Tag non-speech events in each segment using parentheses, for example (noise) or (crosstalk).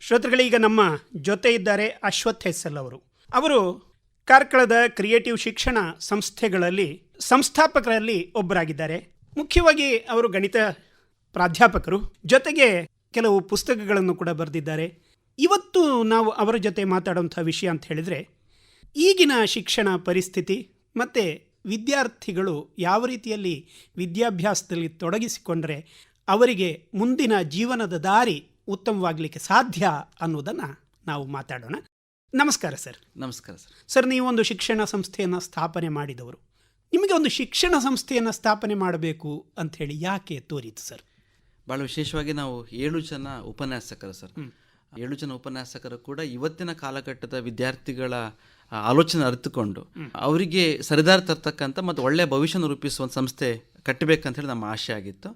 ಶ್ರೋತೃಗಳೀಗ ನಮ್ಮ ಜೊತೆ ಇದ್ದಾರೆ ಅಶ್ವಥ್ ಹೆಸ್ಸಲ್ ಅವರು. ಅವರು ಕಾರ್ಕಳದ ಕ್ರಿಯೇಟಿವ್ ಶಿಕ್ಷಣ ಸಂಸ್ಥೆಗಳಲ್ಲಿ ಸಂಸ್ಥಾಪಕರಲ್ಲಿ ಒಬ್ಬರಾಗಿದ್ದಾರೆ. ಮುಖ್ಯವಾಗಿ ಅವರು ಗಣಿತ ಪ್ರಾಧ್ಯಾಪಕರು. ಜೊತೆಗೆ ಕೆಲವು ಪುಸ್ತಕಗಳನ್ನು ಕೂಡ ಬರೆದಿದ್ದಾರೆ. ಇವತ್ತು ನಾವು ಅವರ ಜೊತೆ ಮಾತಾಡುವಂಥ ವಿಷಯ ಅಂತ ಹೇಳಿದರೆ, ಈಗಿನ ಶಿಕ್ಷಣ ಪರಿಸ್ಥಿತಿ ಮತ್ತು ವಿದ್ಯಾರ್ಥಿಗಳು ಯಾವ ರೀತಿಯಲ್ಲಿ ವಿದ್ಯಾಭ್ಯಾಸದಲ್ಲಿ ತೊಡಗಿಸಿಕೊಂಡರೆ ಅವರಿಗೆ ಮುಂದಿನ ಜೀವನದ ದಾರಿ ಉತ್ತಮವಾಗಲಿಕ್ಕೆ ಸಾಧ್ಯ ಅನ್ನೋದನ್ನು ನಾವು ಮಾತಾಡೋಣ. ನಮಸ್ಕಾರ ಸರ್. ನಮಸ್ಕಾರ ಸರ್. ಸರ್ ನೀವು ಒಂದು ಶಿಕ್ಷಣ ಸಂಸ್ಥೆಯನ್ನು ಸ್ಥಾಪನೆ ಮಾಡಿದವರು. ನಿಮಗೆ ಒಂದು ಶಿಕ್ಷಣ ಸಂಸ್ಥೆಯನ್ನು ಸ್ಥಾಪನೆ ಮಾಡಬೇಕು ಅಂಥೇಳಿ ಯಾಕೆ ತೋರಿತು ಸರ್? ಭಾಳ ವಿಶೇಷವಾಗಿ ನಾವು ಏಳು ಜನ ಉಪನ್ಯಾಸಕರು ಸರ್. ಏಳು ಜನ ಉಪನ್ಯಾಸಕರು ಕೂಡ ಇವತ್ತಿನ ಕಾಲಘಟ್ಟದ ವಿದ್ಯಾರ್ಥಿಗಳ ಆಲೋಚನೆ ಅರಿತುಕೊಂಡು ಅವರಿಗೆ ಸರಿದಾರ ತರ್ತಕ್ಕಂಥ ಮತ್ತು ಒಳ್ಳೆಯ ಭವಿಷ್ಯನ ರೂಪಿಸುವ ಸಂಸ್ಥೆ ಕಟ್ಟಬೇಕಂತ ಹೇಳಿ ನಮ್ಮ ಆಶೆ ಆಗಿತ್ತು.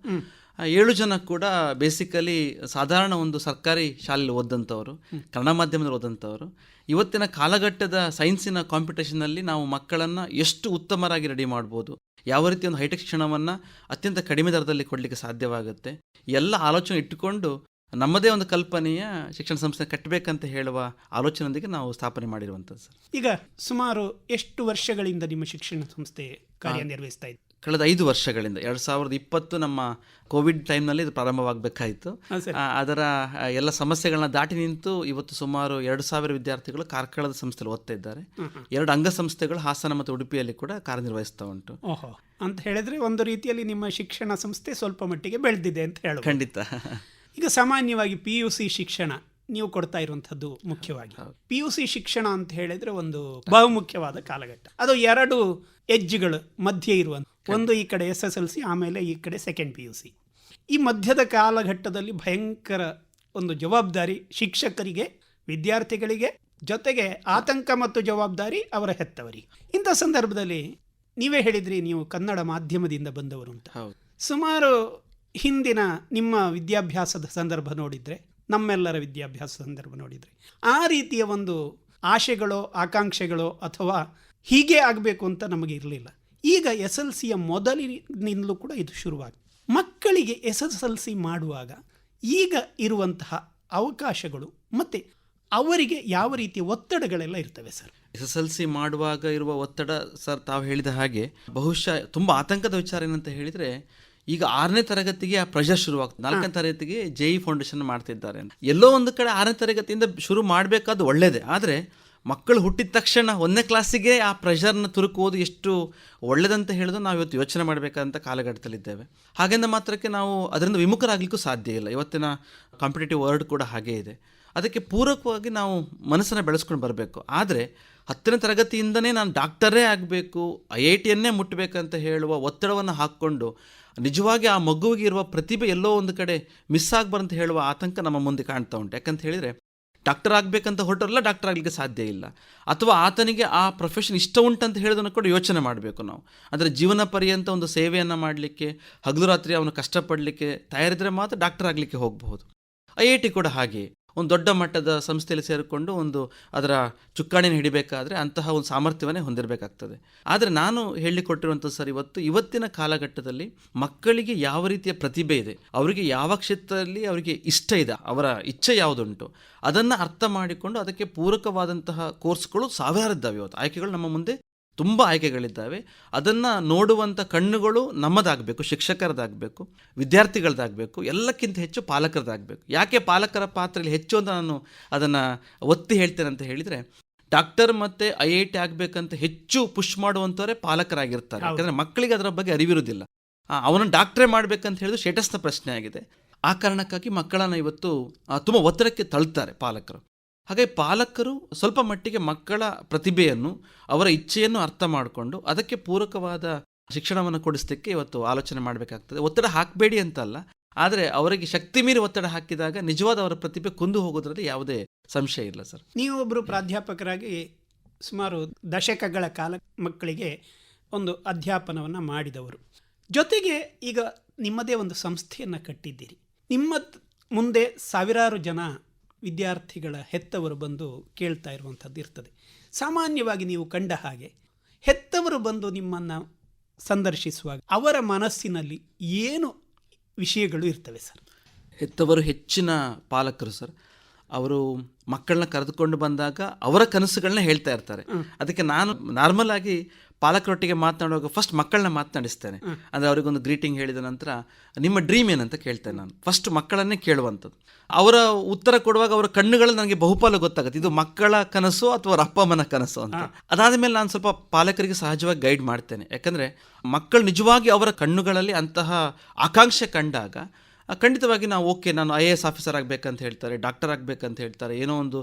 ಏಳು ಜನ ಕೂಡ ಬೇಸಿಕಲಿ ಸಾಧಾರಣ ಒಂದು ಸರ್ಕಾರಿ ಶಾಲೆಯಲ್ಲಿ ಓದಂಥವ್ರು ಕನ್ನಡ ಮಾಧ್ಯಮದಲ್ಲಿ ಓದಂಥವ್ರು ಇವತ್ತಿನ ಕಾಲಘಟ್ಟದ ಸೈನ್ಸಿನ ಕಾಂಪಿಟೇಷನಲ್ಲಿ ನಾವು ಮಕ್ಕಳನ್ನು ಎಷ್ಟು ಉತ್ತಮರಾಗಿ ರೆಡಿ ಮಾಡ್ಬೋದು ಯಾವ ರೀತಿ ಒಂದು ಹೈಟೆಕ್ ಶಿಕ್ಷಣವನ್ನು ಅತ್ಯಂತ ಕಡಿಮೆ ದರದಲ್ಲಿ ಕೊಡಲಿಕ್ಕೆ ಸಾಧ್ಯವಾಗುತ್ತೆ ಎಲ್ಲ ಆಲೋಚನೆ ಇಟ್ಟುಕೊಂಡು ನಮ್ಮದೇ ಒಂದು ಕಲ್ಪನೆಯ ಶಿಕ್ಷಣ ಸಂಸ್ಥೆ ಕಟ್ಟಬೇಕಂತ ಹೇಳುವ ಆಲೋಚನೆಯೊಂದಿಗೆ ನಾವು ಸ್ಥಾಪನೆ ಮಾಡಿರುವಂಥದ್ದು ಸರ್. ಈಗ ಸುಮಾರು ಎಷ್ಟು ವರ್ಷಗಳಿಂದ ನಿಮ್ಮ ಶಿಕ್ಷಣ ಸಂಸ್ಥೆ ಕಾರ್ಯನಿರ್ವಹಿಸ್ತಾ ಇದೆ? ಕಳೆದ ಐದು ವರ್ಷಗಳಿಂದ ಎರಡು ಸಾವಿರದ ಇಪ್ಪತ್ತು ನಮ್ಮ ಕೋವಿಡ್ ಟೈಮ್ನಲ್ಲಿ ಇದು ಪ್ರಾರಂಭವಾಗಬೇಕಾಯಿತು. ಅದರ ಎಲ್ಲ ಸಮಸ್ಯೆಗಳನ್ನ ದಾಟಿ ನಿಂತು ಇವತ್ತು ಸುಮಾರು ಎರಡು ಸಾವಿರ ವಿದ್ಯಾರ್ಥಿಗಳು ಕಾರ್ಕಳದ ಸಂಸ್ಥೆಯಲ್ಲಿ ಓದ್ತಾ ಇದ್ದಾರೆ ಎರಡು ಅಂಗಸಂಸ್ಥೆಗಳು ಹಾಸನ ಮತ್ತು ಉಡುಪಿಯಲ್ಲಿ ಕೂಡ ಕಾರ್ಯನಿರ್ವಹಿಸ್ತಾ ಉಂಟು. ಓಹೋ ಅಂತ ಹೇಳಿದ್ರೆ ಒಂದು ರೀತಿಯಲ್ಲಿ ನಿಮ್ಮ ಶಿಕ್ಷಣ ಸಂಸ್ಥೆ ಸ್ವಲ್ಪ ಮಟ್ಟಿಗೆ ಬೆಳೆದಿದೆ ಅಂತ ಹೇಳಿ ಖಂಡಿತ. ಈಗ ಸಾಮಾನ್ಯವಾಗಿ ಪಿ ಯು ಸಿ ಶಿಕ್ಷಣ ನೀವು ಕೊಡ್ತಾ ಇರುವಂಥದ್ದು ಮುಖ್ಯವಾಗಿ. ಪಿ ಯು ಸಿ ಶಿಕ್ಷಣ ಅಂತ ಹೇಳಿದ್ರೆ ಒಂದು ಬಹುಮುಖ್ಯವಾದ ಕಾಲಘಟ್ಟ. ಅದು ಎರಡು ಹೆಜ್ಜೆಗಳು ಮಧ್ಯೆ ಇರುವಂಥ ಒಂದು ಈ ಕಡೆ ಎಸ್ ಎಸ್ ಎಲ್ ಸಿ ಆಮೇಲೆ ಈ ಕಡೆ ಸೆಕೆಂಡ್ ಪಿ ಯು ಸಿ ಈ ಮಧ್ಯದ ಕಾಲಘಟ್ಟದಲ್ಲಿ ಭಯಂಕರ ಒಂದು ಜವಾಬ್ದಾರಿ ಶಿಕ್ಷಕರಿಗೆ ವಿದ್ಯಾರ್ಥಿಗಳಿಗೆ ಜೊತೆಗೆ ಆತಂಕ ಮತ್ತು ಜವಾಬ್ದಾರಿ ಅವರ ಹೆತ್ತವರಿಗೆ. ಇಂಥ ಸಂದರ್ಭದಲ್ಲಿ ನೀವೇ ಹೇಳಿದ್ರಿ ನೀವು ಕನ್ನಡ ಮಾಧ್ಯಮದಿಂದ ಬಂದವರು ಅಂತ. ಹೌದು. ಸುಮಾರು ಹಿಂದಿನ ನಿಮ್ಮ ವಿದ್ಯಾಭ್ಯಾಸದ ಸಂದರ್ಭ ನೋಡಿದರೆ ನಮ್ಮೆಲ್ಲರ ವಿದ್ಯಾಭ್ಯಾಸ ಸಂದರ್ಭ ನೋಡಿದರೆ ಆ ರೀತಿಯ ಒಂದು ಆಶೆಗಳೋ ಆಕಾಂಕ್ಷೆಗಳೋ ಅಥವಾ ಹೀಗೆ ಆಗಬೇಕು ಅಂತ ನಮಗೆ ಇರಲಿಲ್ಲ. ಈಗ ಎಸ್ ಎಲ್ ಸಿಯ ಮೊದಲಿನಿಂದಲೂ ಕೂಡ ಇದು ಶುರುವಾಗಿದೆ ಮಕ್ಕಳಿಗೆ ಎಸ್ ಎಸ್ ಎಲ್ ಸಿ ಮಾಡುವಾಗ ಈಗ ಇರುವಂತಹ ಅವಕಾಶಗಳು ಮತ್ತು ಅವರಿಗೆ ಯಾವ ರೀತಿಯ ಒತ್ತಡಗಳೆಲ್ಲ ಇರ್ತವೆ sir? S S L C ಮಾಡುವಾಗ ಇರುವ ಒತ್ತಡ ಸರ್ ತಾವು ಹೇಳಿದ ಹಾಗೆ ಬಹುಶಃ ತುಂಬ ಆತಂಕದ ವಿಚಾರ ಏನಂತ ಹೇಳಿದರೆ ಈಗ ಆರನೇ ತರಗತಿಗೆ ಆ ಪ್ರೆಷರ್ ಶುರುವಾಗ್ತದೆ. ನಾಲ್ಕನೇ ತರಗತಿಗೆ ಜೆ ಇ ಫೌಂಡೇಶನ್ ಮಾಡ್ತಿದ್ದಾರೆ ಎಲ್ಲೋ ಒಂದು ಕಡೆ ಆರನೇ ತರಗತಿಯಿಂದ ಶುರು ಮಾಡಬೇಕಾದ ಒಳ್ಳೆಯದೇ ಆದರೆ ಮಕ್ಕಳು ಹುಟ್ಟಿದ ತಕ್ಷಣ ಒಂದನೇ ಕ್ಲಾಸಿಗೆ ಆ ಪ್ರೆಷರ್ನ ತುರುಕುವುದು ಎಷ್ಟು ಒಳ್ಳೆಯದಂತ ಹೇಳೋದು ನಾವು ಇವತ್ತು ಯೋಚನೆ ಮಾಡಬೇಕಂತ ಕಾಲಘಟ್ಟದಲ್ಲಿದ್ದೇವೆ. ಹಾಗೆಂದ ಮಾತ್ರಕ್ಕೆ ನಾವು ಅದರಿಂದ ವಿಮುಖರಾಗಲಿಕ್ಕೂ ಸಾಧ್ಯ ಇಲ್ಲ. ಇವತ್ತಿನ ಕಾಂಪಿಟೇಟಿವ್ ವರ್ಲ್ಡ್ ಕೂಡ ಹಾಗೇ ಇದೆ. ಅದಕ್ಕೆ ಪೂರಕವಾಗಿ ನಾವು ಮನಸ್ಸನ್ನು ಬೆಳೆಸ್ಕೊಂಡು ಬರಬೇಕು. ಆದರೆ ಹತ್ತನೇ ತರಗತಿಯಿಂದನೇ ನಾನು ಡಾಕ್ಟರೇ ಆಗಬೇಕು, ಐ ಐ ಟಿಯನ್ನೇ ಮುಟ್ಟಬೇಕಂತ ಹೇಳುವ ಒತ್ತಡವನ್ನು ಹಾಕ್ಕೊಂಡು ನಿಜವಾಗಿ ಆ ಮಗುವಿಗೆ ಇರುವ ಪ್ರತಿಭೆ ಎಲ್ಲೋ ಒಂದು ಕಡೆ ಮಿಸ್ ಆಗಬಾರಂತ ಹೇಳುವ ಆತಂಕ ನಮ್ಮ ಮುಂದೆ ಕಾಣ್ತಾ ಉಂಟು. ಯಾಕಂತ ಹೇಳಿದರೆ ಡಾಕ್ಟರ್ ಆಗಬೇಕಂತ ಹೊರಟರಲ್ಲ ಡಾಕ್ಟರ್ ಆಗಲಿಕ್ಕೆ ಸಾಧ್ಯ ಇಲ್ಲ. ಅಥವಾ ಆತನಿಗೆ ಆ ಪ್ರೊಫೆಷನ್ ಇಷ್ಟ ಉಂಟಂತ ಹೇಳೋದನ್ನು ಕೂಡ ಯೋಚನೆ ಮಾಡಬೇಕು ನಾವು. ಅಂದರೆ ಜೀವನ ಪರ್ಯಂತ ಒಂದು ಸೇವೆಯನ್ನು ಮಾಡಲಿಕ್ಕೆ, ಹಗಲು ರಾತ್ರಿ ಅವನು ಕಷ್ಟಪಡಲಿಕ್ಕೆ ತಯಾರಿದ್ರೆ ಮಾತ್ರ ಡಾಕ್ಟರ್ ಆಗಲಿಕ್ಕೆ ಹೋಗಬಹುದು. ಐ ಐ ಟಿ ಕೂಡ ಹಾಗೆ ಒಂದು ದೊಡ್ಡ ಮಟ್ಟದ ಸಂಸ್ಥೆಯಲ್ಲಿ ಸೇರಿಕೊಂಡು ಒಂದು ಅದರ ಚುಕ್ಕಾಣಿನ ಹಿಡಿಬೇಕಾದ್ರೆ ಅಂತಹ ಒಂದು ಸಾಮರ್ಥ್ಯವನ್ನೇ ಹೊಂದಿರಬೇಕಾಗ್ತದೆ. ಆದರೆ ನಾನು ಹೇಳಿಕೊಟ್ಟಿರುವಂಥ ಸರ್ ಇವತ್ತು ಇವತ್ತಿನ ಕಾಲಘಟ್ಟದಲ್ಲಿ ಮಕ್ಕಳಿಗೆ ಯಾವ ರೀತಿಯ ಪ್ರತಿಭೆ ಇದೆ, ಅವರಿಗೆ ಯಾವ ಕ್ಷೇತ್ರದಲ್ಲಿ ಅವರಿಗೆ ಇಷ್ಟ ಇದೆ, ಅವರ ಇಚ್ಛೆ ಯಾವುದುಂಟು, ಅದನ್ನು ಅರ್ಥ ಮಾಡಿಕೊಂಡು ಅದಕ್ಕೆ ಪೂರಕವಾದಂತಹ ಕೋರ್ಸ್ಗಳು ಸಾವಿರಾರಿದ್ದಾವೆ ಇವತ್ತು. ಆಯ್ಕೆಗಳು ನಮ್ಮ ಮುಂದೆ ತುಂಬ ಆಯ್ಕೆಗಳಿದ್ದಾವೆ. ಅದನ್ನು ನೋಡುವಂಥ ಕಣ್ಣುಗಳು ನಮ್ಮದಾಗಬೇಕು ಶಿಕ್ಷಕರದಾಗಬೇಕು ವಿದ್ಯಾರ್ಥಿಗಳದಾಗಬೇಕು ಎಲ್ಲಕ್ಕಿಂತ ಹೆಚ್ಚು ಪಾಲಕರದಾಗಬೇಕು. ಯಾಕೆ ಪಾಲಕರ ಪಾತ್ರೆಯಲ್ಲಿ ಹೆಚ್ಚು ಅಂತ ನಾನು ಅದನ್ನು ಒತ್ತಿ ಹೇಳ್ತೇನೆ ಅಂತ ಹೇಳಿದರೆ ಡಾಕ್ಟರ್ ಮತ್ತು ಐ ಐ ಟಿ ಆಗಬೇಕಂತ ಹೆಚ್ಚು ಪುಷ್ ಮಾಡುವಂಥವರೇ ಪಾಲಕರಾಗಿರ್ತಾರೆ. ಯಾಕಂದರೆ ಮಕ್ಕಳಿಗೆ ಅದರ ಬಗ್ಗೆ ಅರಿವಿರುವುದಿಲ್ಲ. ಅವನ ಅವನನ್ನು ಡಾಕ್ಟ್ರೇ ಮಾಡಬೇಕಂತ ಹೇಳಿದ್ರು ಸ್ಟೇಟಸ್ನ ಪ್ರಶ್ನೆ ಆಗಿದೆ. ಆ ಕಾರಣಕ್ಕಾಗಿ ಮಕ್ಕಳನ್ನು ಇವತ್ತು ತುಂಬ ಒತ್ತಡಕ್ಕೆ ತಳ್ತಾರೆ ಪಾಲಕರು. ಹಾಗೆ ಪಾಲಕರು ಸ್ವಲ್ಪ ಮಟ್ಟಿಗೆ ಮಕ್ಕಳ ಪ್ರತಿಭೆಯನ್ನು, ಅವರ ಇಚ್ಛೆಯನ್ನು ಅರ್ಥ ಮಾಡಿಕೊಂಡು ಅದಕ್ಕೆ ಪೂರಕವಾದ ಶಿಕ್ಷಣವನ್ನು ಕೊಡಿಸಲಿಕ್ಕೆ ಇವತ್ತು ಆಲೋಚನೆ ಮಾಡಬೇಕಾಗ್ತದೆ. ಒತ್ತಡ ಹಾಕಬೇಡಿ ಅಂತಲ್ಲ, ಆದರೆ ಅವರಿಗೆ ಶಕ್ತಿ ಮೀರಿ ಒತ್ತಡ ಹಾಕಿದಾಗ ನಿಜವಾದ ಅವರ ಪ್ರತಿಭೆ ಕುಂದು ಹೋಗೋದ್ರಲ್ಲಿ ಯಾವುದೇ ಸಂಶಯ ಇಲ್ಲ ಸರ್. ನೀವು ಒಬ್ಬರು ಪ್ರಾಧ್ಯಾಪಕರಾಗಿ ಸುಮಾರು ದಶಕಗಳ ಕಾಲ ಮಕ್ಕಳಿಗೆ ಒಂದು ಅಧ್ಯಾಪನವನ್ನು ಮಾಡಿದವರು. ಜೊತೆಗೆ ಈಗ ನಿಮ್ಮದೇ ಒಂದು ಸಂಸ್ಥೆಯನ್ನು ಕಟ್ಟಿದ್ದೀರಿ. ನಿಮ್ಮ ಮುಂದೆ ಸಾವಿರಾರು ಜನ ವಿದ್ಯಾರ್ಥಿಗಳ ಹೆತ್ತವರು ಬಂದು ಕೇಳ್ತಾ ಇರುವಂಥದ್ದು ಇರ್ತದೆ. ಸಾಮಾನ್ಯವಾಗಿ ನೀವು ಕಂಡ ಹಾಗೆ ಹೆತ್ತವರು ಬಂದು ನಿಮ್ಮನ್ನು ಸಂದರ್ಶಿಸುವಾಗ ಅವರ ಮನಸ್ಸಿನಲ್ಲಿ ಏನು ವಿಷಯಗಳು ಇರ್ತವೆ ಸರ್? ಹೆತ್ತವರು ಹೆಚ್ಚಿನ ಪಾಲಕರು ಸರ್. ಅವರು ಮಕ್ಕಳನ್ನ ಕರೆದುಕೊಂಡು ಬಂದಾಗ ಅವರ ಕನಸುಗಳನ್ನ ಹೇಳ್ತಾ ಇರ್ತಾರೆ. ಅದಕ್ಕೆ ನಾನು ನಾರ್ಮಲ್ ಆಗಿ ಪಾಲಕರೊಟ್ಟಿಗೆ ಮಾತನಾಡುವಾಗ ಫಸ್ಟ್ ಮಕ್ಕಳನ್ನ ಮಾತನಾಡಿಸ್ತೇನೆ. ಅಂದರೆ ಅವರಿಗೊಂದು ಗ್ರೀಟಿಂಗ್ ಹೇಳಿದ ನಂತರ ನಿಮ್ಮ ಡ್ರೀಮ್ ಏನಂತ ಕೇಳ್ತೇನೆ ನಾನು. ಫಸ್ಟ್ ಮಕ್ಕಳನ್ನೇ ಕೇಳುವಂಥದ್ದು. ಅವರ ಉತ್ತರ ಕೊಡುವಾಗ ಅವರ ಕಣ್ಣುಗಳು ನನಗೆ ಬಹುಪಾಲು ಗೊತ್ತಾಗುತ್ತೆ. ಇದು ಮಕ್ಕಳ ಕನಸು ಅಥವಾ ಅವರ ಅಪ್ಪ ಅಮ್ಮನ ಕನಸು ಅಂತ. ಅದಾದ ಮೇಲೆ ನಾನು ಸ್ವಲ್ಪ ಪಾಲಕರಿಗೆ ಸಹಜವಾಗಿ ಗೈಡ್ ಮಾಡ್ತೇನೆ. ಯಾಕಂದರೆ ಮಕ್ಕಳು ನಿಜವಾಗಿ ಅವರ ಕಣ್ಣುಗಳಲ್ಲಿ ಅಂತಹ ಆಕಾಂಕ್ಷೆ ಕಂಡಾಗ ಖಂಡಿತವಾಗಿ ನಾವು ಓಕೆ, ನಾನು ಐ ಎ ಎಸ್ ಆಫೀಸರ್ ಆಗಬೇಕಂತ ಹೇಳ್ತಾರೆ, ಡಾಕ್ಟರ್ ಆಗಬೇಕಂತ ಹೇಳ್ತಾರೆ, ಏನೋ ಒಂದು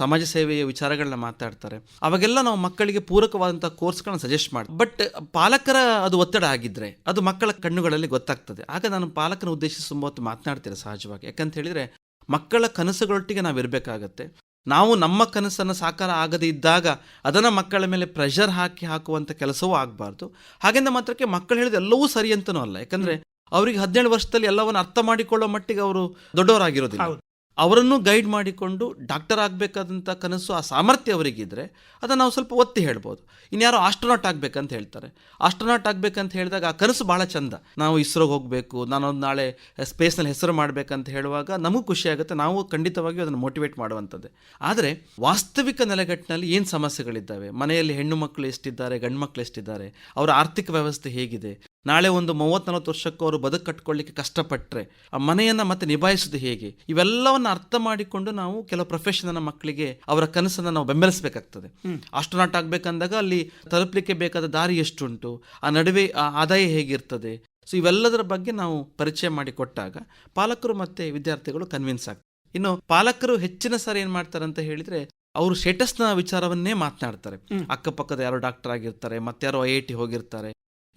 ಸಮಾಜ ಸೇವೆಯ ವಿಚಾರಗಳನ್ನ ಮಾತಾಡ್ತಾರೆ. ಅವಾಗೆಲ್ಲ ನಾವು ಮಕ್ಕಳಿಗೆ ಪೂರಕವಾದಂಥ ಕೋರ್ಸ್ಗಳನ್ನ ಸಜೆಸ್ಟ್ ಮಾಡಿ ಬಟ್ ಪಾಲಕರ ಅದು ಒತ್ತಡ ಆಗಿದ್ದರೆ ಅದು ಮಕ್ಕಳ ಕಣ್ಣುಗಳಲ್ಲಿ ಗೊತ್ತಾಗ್ತದೆ. ಆಗ ನಾನು ಪಾಲಕನ ಉದ್ದೇಶಿಸಿ ತುಂಬ ಹೊತ್ತು ಮಾತನಾಡ್ತೀರ ಸಹಜವಾಗಿ. ಯಾಕಂತ ಹೇಳಿದರೆ, ಮಕ್ಕಳ ಕನಸುಗಳೊಟ್ಟಿಗೆ ನಾವು ಇರಬೇಕಾಗತ್ತೆ. ನಾವು ನಮ್ಮ ಕನಸನ್ನು ಸಾಕಾರ ಆಗದೇ ಇದ್ದಾಗ ಅದನ್ನು ಮಕ್ಕಳ ಮೇಲೆ ಪ್ರೆಷರ್ ಹಾಕಿ ಹಾಕುವಂಥ ಕೆಲಸವೂ ಆಗಬಾರ್ದು. ಹಾಗೆಂದ ಮಾತ್ರಕ್ಕೆ ಮಕ್ಕಳು ಹೇಳಿದ ಎಲ್ಲವೂ ಸರಿ ಅಂತನೂ ಅಲ್ಲ. ಯಾಕಂದರೆ ಅವರಿಗೆ ಹದಿನೇಳು ವರ್ಷದಲ್ಲಿ ಎಲ್ಲವನ್ನು ಅರ್ಥ ಮಾಡಿಕೊಳ್ಳೋ ಮಟ್ಟಿಗೆ ಅವರು ದೊಡ್ಡವರಾಗಿರೋದಿಲ್ಲ. ಅವರನ್ನು ಗೈಡ್ ಮಾಡಿಕೊಂಡು ಡಾಕ್ಟರ್ ಆಗಬೇಕಾದಂಥ ಕನಸು ಆ ಸಾಮರ್ಥ್ಯ ಅವರಿಗಿದ್ರೆ ಅದನ್ನು ನಾವು ಸ್ವಲ್ಪ ಒತ್ತಿ ಹೇಳ್ಬೋದು. ಇನ್ಯಾರೋ ಆಸ್ಟ್ರೋನಾಟ್ ಆಗಬೇಕಂತ ಹೇಳ್ತಾರೆ. ಆಸ್ಟ್ರೋನಾಟ್ ಆಗಬೇಕಂತ ಹೇಳಿದಾಗ ಆ ಕನಸು ಭಾಳ ಚಂದ. ನಾವು ಇಸ್ರೋಗೆ ಹೋಗಬೇಕು ನಾನೊಂದು ನಾಳೆ ಸ್ಪೇಸ್ನಲ್ಲಿ ಹೆಸರು ಮಾಡಬೇಕಂತ ಹೇಳುವಾಗ ನಮಗೂ ಖುಷಿ ಆಗುತ್ತೆ ನಾವು ಖಂಡಿತವಾಗಿಯೂ ಅದನ್ನು ಮೋಟಿವೇಟ್ ಮಾಡುವಂಥದ್ದೇ. ಆದರೆ ವಾಸ್ತವಿಕ ನೆಲೆಗಟ್ಟಿನಲ್ಲಿ ಏನು ಸಮಸ್ಯೆಗಳಿದ್ದಾವೆ? ಮನೆಯಲ್ಲಿ ಹೆಣ್ಣು ಮಕ್ಕಳು ಎಷ್ಟಿದ್ದಾರೆ ಗಂಡು ಮಕ್ಕಳು ಎಷ್ಟಿದ್ದಾರೆ? ಅವರ ಆರ್ಥಿಕ ವ್ಯವಸ್ಥೆ ಹೇಗಿದೆ? ನಾಳೆ ಒಂದು ಮೂವತ್ತು ನಲವತ್ತು ವರ್ಷಕ್ಕೂ ಅವರು ಬದುಕು ಕಟ್ಕೊಳ್ಳಿಕ್ಕೆ ಕಷ್ಟಪಟ್ಟರೆ ಆ ಮನೆಯನ್ನು ಮತ್ತೆ ನಿಭಾಯಿಸೋದು ಹೇಗೆ? ಇವೆಲ್ಲವನ್ನು ಅರ್ಥ ಮಾಡಿಕೊಂಡು ನಾವು ಕೆಲವು ಪ್ರೊಫೆಷನ್ನ ಮಕ್ಕಳಿಗೆ ಅವರ ಕನಸನ್ನು ನಾವು ಬೆಂಬಲಿಸಬೇಕಾಗ್ತದೆ. ಆಸ್ಟ್ರೋನಾಟ್ ಆಗಬೇಕಂದಾಗ ಅಲ್ಲಿ ತಲುಪಲಿಕ್ಕೆ ಬೇಕಾದ ದಾರಿ ಎಷ್ಟುಂಟು? ಆ ನಡುವೆ ಆ ಆದಾಯ ಹೇಗಿರ್ತದೆ? ಸೊ ಇವೆಲ್ಲದರ ಬಗ್ಗೆ ನಾವು ಪರಿಚಯ ಮಾಡಿ ಕೊಟ್ಟಾಗ ಪಾಲಕರು ಮತ್ತು ವಿದ್ಯಾರ್ಥಿಗಳು ಕನ್ವಿನ್ಸ್ ಆಗ್ತಾರೆ. ಇನ್ನು ಪಾಲಕರು ಹೆಚ್ಚಿನ ಸಾರಿ ಏನು ಮಾಡ್ತಾರೆ ಅಂತ ಹೇಳಿದರೆ ಅವರು ಸ್ಟೇಟಸ್ನ ವಿಚಾರವನ್ನೇ ಮಾತನಾಡ್ತಾರೆ. ಅಕ್ಕಪಕ್ಕದ ಯಾರೋ ಡಾಕ್ಟರ್ ಆಗಿರ್ತಾರೆ ಮತ್ತಾರೋ ಐ ಐ ಟಿ ಹೋಗಿರ್ತಾರೆ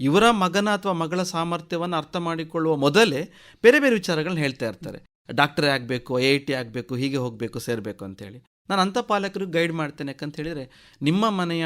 ಇವರ ಮಗನ ಅಥವಾ ಮಗಳ ಸಾಮರ್ಥ್ಯವನ್ನು ಅರ್ಥ ಮಾಡಿಕೊಳ್ಳುವ ಮೊದಲೇ ಬೇರೆ ಬೇರೆ ವಿಚಾರಗಳನ್ನ ಹೇಳ್ತಾ ಇರ್ತಾರೆ. ಡಾಕ್ಟರ್ ಆಗಬೇಕು ಐ ಐ ಟಿ ಆಗಬೇಕು, ಹೀಗೆ ಹೋಗಬೇಕು, ಸೇರಬೇಕು ಅಂತೇಳಿ. ನಾನು ಅಂಥ ಪಾಲಕರಿಗೆ ಗೈಡ್ ಮಾಡ್ತೇನೆ. ಯಾಕಂತ ಹೇಳಿದರೆ ನಿಮ್ಮ ಮನೆಯ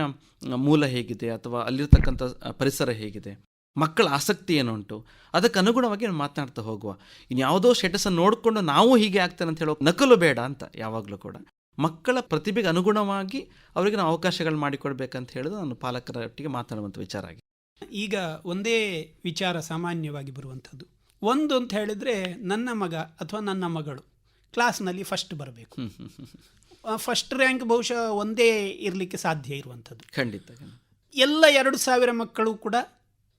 ಮೂಲ ಹೇಗಿದೆ ಅಥವಾ ಅಲ್ಲಿರ್ತಕ್ಕಂಥ ಪರಿಸರ ಹೇಗಿದೆ, ಮಕ್ಕಳ ಆಸಕ್ತಿ ಏನುಂಟು, ಅದಕ್ಕೆ ಅನುಗುಣವಾಗಿ ನಾನು ಮಾತನಾಡ್ತಾ ಹೋಗುವ. ಇನ್ಯಾವುದೋ ಸ್ಟೇಟಸನ್ನು ನೋಡಿಕೊಂಡು ನಾವು ಹೀಗೆ ಆಗ್ತೇನೆ ಅಂತ ಹೇಳೋ ನಕಲು ಬೇಡ ಅಂತ ಯಾವಾಗಲೂ ಕೂಡ. ಮಕ್ಕಳ ಪ್ರತಿಭೆಗೆ ಅನುಗುಣವಾಗಿ ಅವರಿಗೆ ನಾವು ಅವಕಾಶಗಳು ಮಾಡಿಕೊಡ್ಬೇಕಂತ ಹೇಳೋದು ನಾನು ಪಾಲಕರೊಟ್ಟಿಗೆ ಮಾತಾಡುವಂಥ ವಿಚಾರ ಆಗಿದೆ. ಈಗ ಒಂದೇ ವಿಚಾರ ಸಾಮಾನ್ಯವಾಗಿ ಬರುವಂಥದ್ದು ಒಂದು ಅಂತ ಹೇಳಿದರೆ ನನ್ನ ಮಗ ಅಥವಾ ನನ್ನ ಮಗಳು ಕ್ಲಾಸ್ನಲ್ಲಿ ಫಸ್ಟ್ ಬರಬೇಕು. ಫಸ್ಟ್ ರ್ಯಾಂಕ್ ಬಹುಶಃ ಒಂದೇ ಇರಲಿಕ್ಕೆ ಸಾಧ್ಯ ಇರುವಂಥದ್ದು ಖಂಡಿತ. ಎಲ್ಲ ಎರಡು ಸಾವಿರ ಮಕ್ಕಳು ಕೂಡ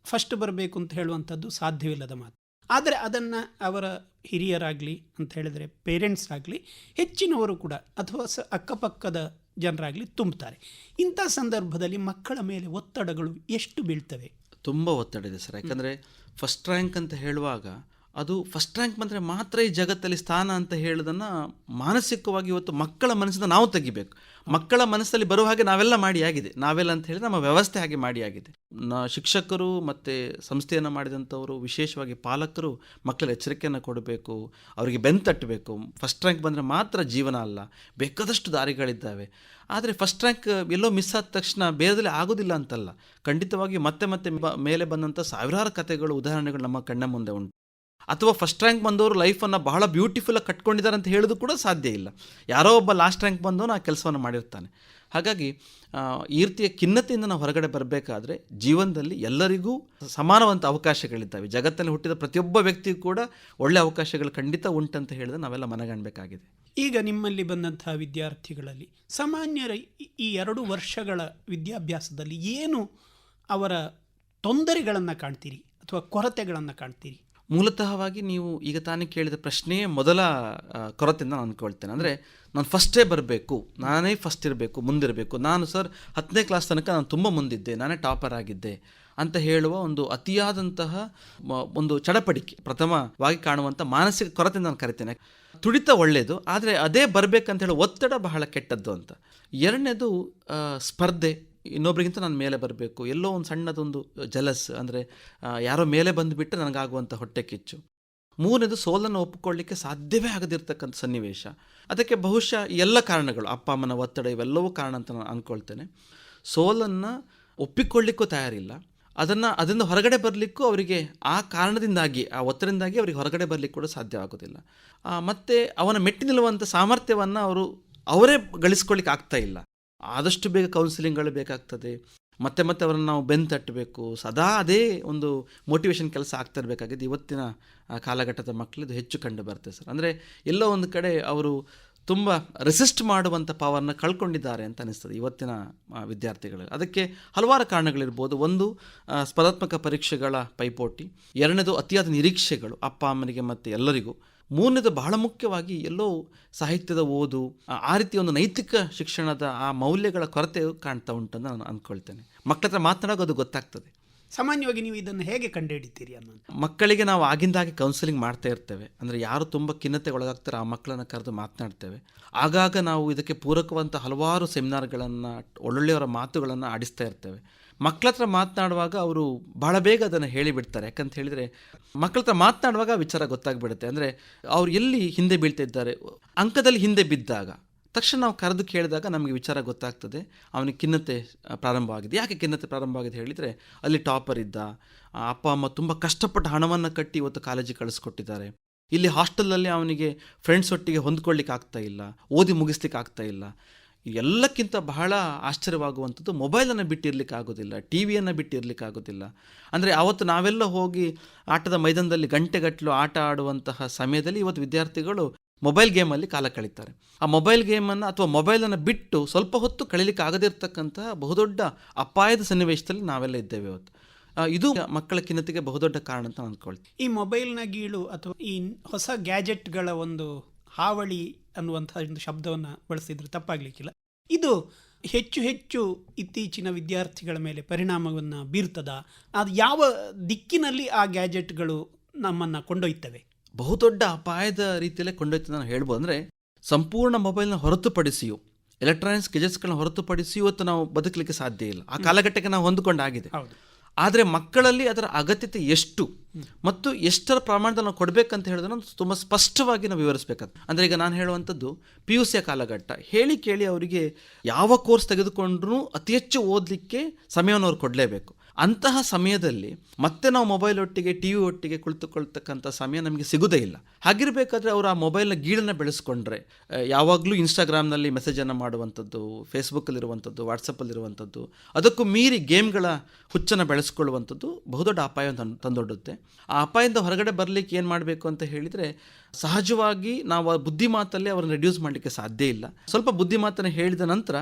ಫಸ್ಟ್ ಬರಬೇಕು ಅಂತ ಹೇಳುವಂಥದ್ದು ಸಾಧ್ಯವಿಲ್ಲದ ಮಾತು ಆದರೆ ಅದನ್ನು ಅವರ ಹಿರಿಯರಾಗಲಿ ಅಂತ ಹೇಳಿದರೆ ಪೇರೆಂಟ್ಸ್ ಆಗಲಿ ಹೆಚ್ಚಿನವರು ಕೂಡ ಅಥವಾ ಸ ಅಕ್ಕಪಕ್ಕದ ಜನರಾಗಲಿ ತುಂಬುತ್ತಾರೆ ಇಂಥ ಸಂದರ್ಭದಲ್ಲಿ ಮಕ್ಕಳ ಮೇಲೆ ಒತ್ತಡಗಳು ಎಷ್ಟು ಬೀಳ್ತವೆ? ತುಂಬ ಒತ್ತಡ ಇದೆ ಸರ್. ಯಾಕಂದರೆ ಫಸ್ಟ್ ರ್ಯಾಂಕ್ ಅಂತ ಹೇಳುವಾಗ ಅದು ಫಸ್ಟ್ ರ್ಯಾಂಕ್ ಬಂದರೆ ಮಾತ್ರ ಈ ಜಗತ್ತಲ್ಲಿ ಸ್ಥಾನ ಅಂತ ಹೇಳೋದನ್ನು ಮಾನಸಿಕವಾಗಿ ಇವತ್ತು ಮಕ್ಕಳ ಮನಸ್ಸಿಂದ ನಾವು ತೆಗಿಬೇಕು. ಮಕ್ಕಳ ಮನಸ್ಸಲ್ಲಿ ಬರುವ ಹಾಗೆ ನಾವೆಲ್ಲ ಮಾಡಿ ಆಗಿದೆ. ನಾವೆಲ್ಲ ಅಂತ ಹೇಳಿದ್ರೆ ನಮ್ಮ ವ್ಯವಸ್ಥೆ ಹಾಗೆ ಮಾಡಿ ಆಗಿದೆ. ನ ಶಿಕ್ಷಕರು ಮತ್ತು ಸಂಸ್ಥೆಯನ್ನು ಮಾಡಿದಂಥವರು, ವಿಶೇಷವಾಗಿ ಪಾಲಕರು ಮಕ್ಕಳ ಎಚ್ಚರಿಕೆಯನ್ನು ಕೊಡಬೇಕು, ಅವರಿಗೆ ಬೆಂತಟ್ಟಬೇಕು ಫಸ್ಟ್ ರ್ಯಾಂಕ್ ಬಂದರೆ ಮಾತ್ರ ಜೀವನ ಅಲ್ಲ, ಬೇಕಾದಷ್ಟು ದಾರಿಗಳಿದ್ದಾವೆ. ಆದರೆ ಫಸ್ಟ್ ರ್ಯಾಂಕ್ ಎಲ್ಲೋ ಮಿಸ್ ಆದ ತಕ್ಷಣ ಬೇರೆದಲ್ಲಿ ಆಗೋದಿಲ್ಲ ಅಂತಲ್ಲ. ಖಂಡಿತವಾಗಿ ಮತ್ತೆ ಮತ್ತೆ ಮೇಲೆ ಬಂದಂಥ ಸಾವಿರಾರು ಕಥೆಗಳು, ಉದಾಹರಣೆಗಳು ನಮ್ಮ ಕಣ್ಣ ಮುಂದೆ ಉಂಟು. ಅಥವಾ ಫಸ್ಟ್ ರ್ಯಾಂಕ್ ಬಂದವರು ಲೈಫನ್ನು ಬಹಳ ಬ್ಯೂಟಿಫುಲ್ಲಾಗಿ ಕಟ್ಕೊಂಡಿದ್ದಾರೆ ಅಂತ ಹೇಳೋದು ಕೂಡ ಸಾಧ್ಯ ಇಲ್ಲ. ಯಾರೋ ಒಬ್ಬ ಲಾಸ್ಟ್ ರ್ಯಾಂಕ್ ಬಂದವನು ಆ ಕೆಲಸವನ್ನು ಮಾಡಿರ್ತಾನೆ. ಹಾಗಾಗಿ ಈ ರೀತಿಯ ಖಿನ್ನತೆಯಿಂದ ನಾವು ಹೊರಗಡೆ ಬರಬೇಕಾದ್ರೆ ಜೀವನದಲ್ಲಿ ಎಲ್ಲರಿಗೂ ಸಮಾನವಂತ ಅವಕಾಶಗಳಿದ್ದಾವೆ. ಜಗತ್ತಲ್ಲಿ ಹುಟ್ಟಿದ ಪ್ರತಿಯೊಬ್ಬ ವ್ಯಕ್ತಿಗೂ ಕೂಡ ಒಳ್ಳೆ ಅವಕಾಶಗಳು ಖಂಡಿತ ಉಂಟಂತ ಹೇಳಿದ್ರೆ ನಾವೆಲ್ಲ ಮನಗಾಣಬೇಕಾಗಿದೆ. ಈಗ ನಿಮ್ಮಲ್ಲಿ ಬಂದಂತಹ ವಿದ್ಯಾರ್ಥಿಗಳಲ್ಲಿ ಸಾಮಾನ್ಯರ ಈ ಎರಡು ವರ್ಷಗಳ ವಿದ್ಯಾಭ್ಯಾಸದಲ್ಲಿ ಏನು ಅವರ ತೊಂದರೆಗಳನ್ನು ಕಾಣ್ತೀರಿ ಅಥವಾ ಕೊರತೆಗಳನ್ನು ಕಾಣ್ತೀರಿ? ಮೂಲತಃವಾಗಿ ನೀವು ಈಗ ತಾನೇ ಕೇಳಿದ ಪ್ರಶ್ನೆಯೇ ಮೊದಲ ಕೊರತೆಯಿಂದ ನಾನು ಅಂದ್ಕೊಳ್ತೇನೆ. ಅಂದರೆ ನಾನು ಫಸ್ಟೇ ಬರಬೇಕು, ನಾನೇ ಫಸ್ಟ್ ಇರಬೇಕು, ಮುಂದಿರಬೇಕು. ನಾನು ಸರ್ ಹತ್ತನೇ ಕ್ಲಾಸ್ ತನಕ ನಾನು ತುಂಬ ಮುಂದಿದ್ದೆ, ನಾನೇ ಟಾಪರ್ ಆಗಿದ್ದೆ ಅಂತ ಹೇಳುವ ಒಂದು ಅತಿಯಾದಂತಹ ಒಂದು ಚಡಪಡಿಕೆ ಪ್ರಥಮವಾಗಿ ಕಾಣುವಂಥ ಮಾನಸಿಕ ಕೊರತೆ ನಾನು ಕರಿತೇನೆ. ತುಡಿತ ಒಳ್ಳೆಯದು ಆದರೆ ಅದೇ ಬರಬೇಕಂತ ಹೇಳೋ ಒತ್ತಡ ಬಹಳ ಕೆಟ್ಟದ್ದು ಅಂತ. ಎರಡನೇದು ಸ್ಪರ್ಧೆ. ಇನ್ನೊಬ್ರಿಗಿಂತ ನಾನು ಮೇಲೆ ಬರಬೇಕು. ಎಲ್ಲೋ ಒಂದು ಸಣ್ಣದೊಂದು ಜಲಸ್ ಅಂದರೆ ಯಾರೋ ಮೇಲೆ ಬಂದುಬಿಟ್ಟು ನನಗಾಗುವಂಥ ಹೊಟ್ಟೆ ಕಿಚ್ಚು. ಮೂರನೇದು ಸೋಲನ್ನು ಒಪ್ಪಿಕೊಳ್ಳಿಕ್ಕೆ ಸಾಧ್ಯವೇ ಆಗದಿರ್ತಕ್ಕಂಥ ಸನ್ನಿವೇಶ. ಅದಕ್ಕೆ ಬಹುಶಃ ಎಲ್ಲ ಕಾರಣಗಳು, ಅಪ್ಪ, ಅಮ್ಮನ ಒತ್ತಡ ಇವೆಲ್ಲವೂ ಕಾರಣ ಅಂತ ನಾನು ಅಂದ್ಕೊಳ್ತೇನೆ ಸೋಲನ್ನು ಒಪ್ಪಿಕೊಳ್ಳಿಕ್ಕೂ ತಯಾರಿಲ್ಲ. ಅದನ್ನು ಅದರಿಂದ ಹೊರಗಡೆ ಬರಲಿಕ್ಕೂ ಅವರಿಗೆ ಆ ಕಾರಣದಿಂದಾಗಿ, ಆ ಒತ್ತಡದಿಂದಾಗಿ ಅವರಿಗೆ ಹೊರಗಡೆ ಬರಲಿಕ್ಕೆ ಕೂಡ ಸಾಧ್ಯವಾಗೋದಿಲ್ಲ ಮತ್ತೆ ಅವನ ಮೆಟ್ಟಿ ನಿಲ್ಲುವಂಥ ಸಾಮರ್ಥ್ಯವನ್ನು ಅವರು ಅವರೇ ಗಳಿಸ್ಕೊಳ್ಳಿಕ್ಕೆ ಆಗ್ತಾ ಇಲ್ಲ. ಆದಷ್ಟು ಬೇಗ ಕೌನ್ಸಿಲಿಂಗ್ಗಳು ಬೇಕಾಗ್ತದೆ. ಮತ್ತೆ ಮತ್ತೆ ಅವರನ್ನು ನಾವು ಬೆನ್ನು ತಟ್ಟಬೇಕು. ಸದಾ ಅದೇ ಒಂದು ಮೋಟಿವೇಶನ್ ಕೆಲಸ ಆಗ್ತಾ ಇರಬೇಕಾಗಿದೆ ಇವತ್ತಿನ ಕಾಲಘಟ್ಟದ ಮಕ್ಕಳದು ಹೆಚ್ಚು ಕಂಡು ಬರ್ತದೆ ಸರ್. ಅಂದರೆ ಎಲ್ಲೋ ಒಂದು ಕಡೆ ಅವರು ತುಂಬ ರೆಸಿಸ್ಟ್ ಮಾಡುವಂಥ ಪವರ್ನ ಕಳ್ಕೊಂಡಿದ್ದಾರೆ ಅಂತ ಅನಿಸ್ತದೆ ಇವತ್ತಿನ ವಿದ್ಯಾರ್ಥಿಗಳು ಅದಕ್ಕೆ ಹಲವಾರು ಕಾರಣಗಳಿರ್ಬೋದು. ಒಂದು ಸ್ಪರ್ಧಾತ್ಮಕ ಪರೀಕ್ಷೆಗಳ ಪೈಪೋಟಿ. ಎರಡನೇದು ಅತಿಯಾದ ನಿರೀಕ್ಷೆಗಳು ಅಪ್ಪ, ಅಮ್ಮನಿಗೆ ಮತ್ತು ಎಲ್ಲರಿಗೂ. ಮೂರನೇದು ಬಹಳ ಮುಖ್ಯವಾಗಿ ಎಲ್ಲೋ ಸಾಹಿತ್ಯದ ಓದು ಆ- ಆ ರೀತಿಯ ಒಂದು ನೈತಿಕ ಶಿಕ್ಷಣದ ಆ ಮೌಲ್ಯಗಳ ಕೊರತೆ ಕಾಣ್ತಾ ಉಂಟು ನಾನು ಅಂದ್ಕೊಳ್ತೇನೆ ಮಕ್ಕಳ ಹತ್ರ ಮಾತನಾಡೋದು ಅದು ಗೊತ್ತಾಗ್ತದೆ. ಸಾಮಾನ್ಯವಾಗಿ ನೀವು ಇದನ್ನು ಹೇಗೆ ಕಂಡುಹಿಡಿತೀರಿ ಅನ್ನೋದು? ಮಕ್ಕಳಿಗೆ ನಾವು ಆಗಿಂದಾಗೆ ಕೌನ್ಸಿಲಿಂಗ್ ಮಾಡ್ತಾ ಇರ್ತೇವೆ. ಅಂದರೆ ಯಾರು ತುಂಬ ಖಿನ್ನತೆಗೆ ಒಳಗಾಗ್ತಾರೆ ಆ ಮಕ್ಕಳನ್ನು ಕರೆದು ಮಾತನಾಡ್ತೇವೆ. ಆಗಾಗ ನಾವು ಇದಕ್ಕೆ ಪೂರಕವಂತ ಹಲವಾರು ಸೆಮಿನಾರ್ಗಳನ್ನು ಒಳ್ಳೊಳ್ಳೆಯವರ ಮಾತುಗಳನ್ನು ಆಡಿಸ್ತಾ ಇರ್ತೇವೆ. ಮಕ್ಕಳ ಹತ್ರ ಮಾತನಾಡುವಾಗ ಅವರು ಬಹಳ ಬೇಗ ಅದನ್ನು ಹೇಳಿಬಿಡ್ತಾರೆ. ಯಾಕಂತ ಹೇಳಿದರೆ ಮಕ್ಕಳ ಹತ್ರ ಮಾತನಾಡುವಾಗ ವಿಚಾರ ಗೊತ್ತಾಗ್ಬಿಡುತ್ತೆ. ಅಂದರೆ ಅವ್ರು ಎಲ್ಲಿ ಹಿಂದೆ ಬೀಳ್ತಿದ್ದಾರೆ ಅಂಕದಲ್ಲಿ ಹಿಂದೆ ಬಿದ್ದಾಗ. ತಕ್ಷಣ ನಾವು ಕರೆದು ಕೇಳಿದಾಗ ನಮಗೆ ವಿಚಾರ ಗೊತ್ತಾಗ್ತದೆ. ಅವನಿಗೆ ಖಿನ್ನತೆ ಪ್ರಾರಂಭ ಪ್ರಾರಂಭವಾಗಿದೆ. ಯಾಕೆ ಖಿನ್ನತೆ ಪ್ರಾರಂಭವಾಗಿದೆ ಹೇಳಿದರೆ, ಅಲ್ಲಿ ಟಾಪರ್ ಇದ್ದ ಅಪ್ಪ, ಅಮ್ಮ ತುಂಬ ಕಷ್ಟಪಟ್ಟು ಹಣವನ್ನು ಕಟ್ಟಿ ಇವತ್ತು ಕಾಲೇಜಿಗೆ ಕಳಿಸ್ಕೊಟ್ಟಿದ್ದಾರೆ. ಇಲ್ಲಿ ಹಾಸ್ಟೆಲಲ್ಲಿ ಅವನಿಗೆ ಫ್ರೆಂಡ್ಸ್ ಒಟ್ಟಿಗೆ ಹೊಂದ್ಕೊಳ್ಳಿಕ್ಕೆ ಆಗ್ತಾ ಇಲ್ಲ. ಓದಿ ಮುಗಿಸ್ಲಿಕ್ಕೆ ಆಗ್ತಾ ಇಲ್ಲ. ಎಲ್ಲಕ್ಕಿಂತ ಬಹಳ ಆಶ್ಚರ್ಯವಾಗುವಂಥದ್ದು ಮೊಬೈಲನ್ನು ಬಿಟ್ಟಿರ್ಲಿಕ್ಕೆ ಆಗೋದಿಲ್ಲ ಟಿ ವಿಯನ್ನು ಬಿಟ್ಟಿರ್ಲಿಕ್ಕೆ ಆಗೋದಿಲ್ಲ. ಅಂದರೆ ಅವತ್ತು ನಾವೆಲ್ಲ ಹೋಗಿ ಆಟದ ಮೈದಾನದಲ್ಲಿ ಗಂಟೆಗಟ್ಟಲು ಆಟ ಆಡುವಂತಹ ಸಮಯದಲ್ಲಿ ಇವತ್ತು ವಿದ್ಯಾರ್ಥಿಗಳು ಮೊಬೈಲ್ ಗೇಮಲ್ಲಿ ಕಾಲ ಕಳೀತಾರೆ. ಆ ಮೊಬೈಲ್ ಗೇಮನ್ನು ಅಥವಾ ಮೊಬೈಲನ್ನು ಬಿಟ್ಟು ಸ್ವಲ್ಪ ಹೊತ್ತು ಕಳೀಲಿಕ್ಕೆ ಆಗದಿರ್ತಕ್ಕಂತಹ ಬಹುದೊಡ್ಡ ಅಪಾಯದ ಸನ್ನಿವೇಶದಲ್ಲಿ ನಾವೆಲ್ಲ ಇದ್ದೇವೆ ಇವತ್ತು. ಇದು ಮಕ್ಕಳ ಖಿನ್ನತೆಗೆ ಬಹುದೊಡ್ಡ ಕಾರಣ ಅಂತ ನಾನು ಅಂದ್ಕೊಳ್ತೀನಿ. ಈ ಮೊಬೈಲ್ನ ಗೀಳು ಅಥವಾ ಈ ಹೊಸ ಗ್ಯಾಜೆಟ್ಗಳ ಒಂದು ಹಾವಳಿ ಅನ್ನುವಂಥ ಒಂದು ಶಬ್ದವನ್ನು ಬಳಸಿದರೆ ತಪ್ಪಾಗಲಿಕ್ಕಿಲ್ಲ. ಇದು ಹೆಚ್ಚು ಹೆಚ್ಚು ಇತ್ತೀಚಿನ ವಿದ್ಯಾರ್ಥಿಗಳ ಮೇಲೆ ಪರಿಣಾಮವನ್ನು ಬೀರ್ತದ. ಅದು ಯಾವ ದಿಕ್ಕಿನಲ್ಲಿ ಆ ಗ್ಯಾಜೆಟ್ಗಳು ನಮ್ಮನ್ನು ಕೊಂಡೊಯ್ತವೆ? ಬಹುದೊಡ್ಡ ಅಪಾಯದ ರೀತಿಯಲ್ಲೇ ಕೊಂಡೊಯ್ತದೆ ನಾನು ಹೇಳ್ಬೋದು. ಅಂದರೆ ಸಂಪೂರ್ಣ ಮೊಬೈಲ್ನ ಹೊರತುಪಡಿಸಿಯೂ ಎಲೆಕ್ಟ್ರಾನಿಕ್ಸ್ ಗೆಜೆಟ್ಸ್ಗಳನ್ನ ಹೊರತುಪಡಿಸಿ ಇವತ್ತು ನಾವು ಬದುಕಲಿಕ್ಕೆ ಸಾಧ್ಯ ಇಲ್ಲ. ಆ ಕಾಲಘಟ್ಟಕ್ಕೆ ನಾವು ಹೊಂದಿಕೊಂಡಾಗಿದೆ. ಹೌದು. ಆದರೆ ಮಕ್ಕಳಲ್ಲಿ ಅದರ ಅಗತ್ಯತೆ ಎಷ್ಟು? ಮತ್ತು ಎಷ್ಟರ ಪ್ರಮಾಣದ ನಾವು ಕೊಡಬೇಕಂತ ಹೇಳೋದನ್ನು ತುಂಬ ಸ್ಪಷ್ಟವಾಗಿ ನಾವು ವಿವರಿಸಬೇಕಾಗ್ತದೆ ಅಂದರೆ ಈಗ ನಾನು ಹೇಳುವಂಥದ್ದು ಪಿ ಯು ಸಿಯ ಕಾಲಘಟ್ಟ. ಹೇಳಿ ಕೇಳಿ ಅವರಿಗೆ ಯಾವ ಕೋರ್ಸ್ ತೆಗೆದುಕೊಂಡ್ರೂ ಅತಿ ಹೆಚ್ಚು ಓದಲಿಕ್ಕೆ ಸಮಯವನ್ನು ಅವ್ರು ಕೊಡಲೇಬೇಕು. ಅಂತಹ ಸಮಯದಲ್ಲಿ ಮತ್ತೆ ನಾವು ಮೊಬೈಲ್ ಒಟ್ಟಿಗೆ ಟಿ ವಿ ಒಟ್ಟಿಗೆ ಕುಳಿತುಕೊಳ್ತಕ್ಕಂಥ ಸಮಯ ನಮಗೆ ಸಿಗೋದೇ ಇಲ್ಲ. ಹಾಗಿರಬೇಕಾದ್ರೆ ಅವರು ಆ ಮೊಬೈಲ್ನ ಗೀಳನ್ನು ಬೆಳೆಸ್ಕೊಂಡ್ರೆ ಯಾವಾಗಲೂ ಇನ್ಸ್ಟಾಗ್ರಾಮ್ನಲ್ಲಿ ಮೆಸೇಜನ್ನು ಮಾಡುವಂಥದ್ದು ಫೇಸ್ಬುಕ್ಕಲ್ಲಿರುವಂಥದ್ದು ವಾಟ್ಸಪ್ಪಲ್ಲಿರುವಂಥದ್ದು ಅದಕ್ಕೂ ಮೀರಿ ಗೇಮ್ಗಳ ಹುಚ್ಚನ್ನು ಬೆಳೆಸ್ಕೊಳ್ಳುವಂಥದ್ದು ಬಹುದೊಡ್ಡ ಅಪಾಯ ತಂದು, ತಂದೊಡ್ಡುತ್ತೆ. ಆ ಅಪಾಯದಿಂದ ಹೊರಗಡೆ ಬರಲಿಕ್ಕೆ ಏನು ಮಾಡಬೇಕು ಅಂತ ಹೇಳಿದರೆ, ಸಹಜವಾಗಿ ನಾವು ಬುದ್ಧಿಮಾತಲ್ಲೇ ಅವರನ್ನು ರೆಡ್ಯೂಸ್ ಮಾಡಲಿಕ್ಕೆ ಸಾಧ್ಯ ಇಲ್ಲ. ಸ್ವಲ್ಪ ಬುದ್ಧಿಮಾತನ್ನು ಹೇಳಿದ ನಂತರ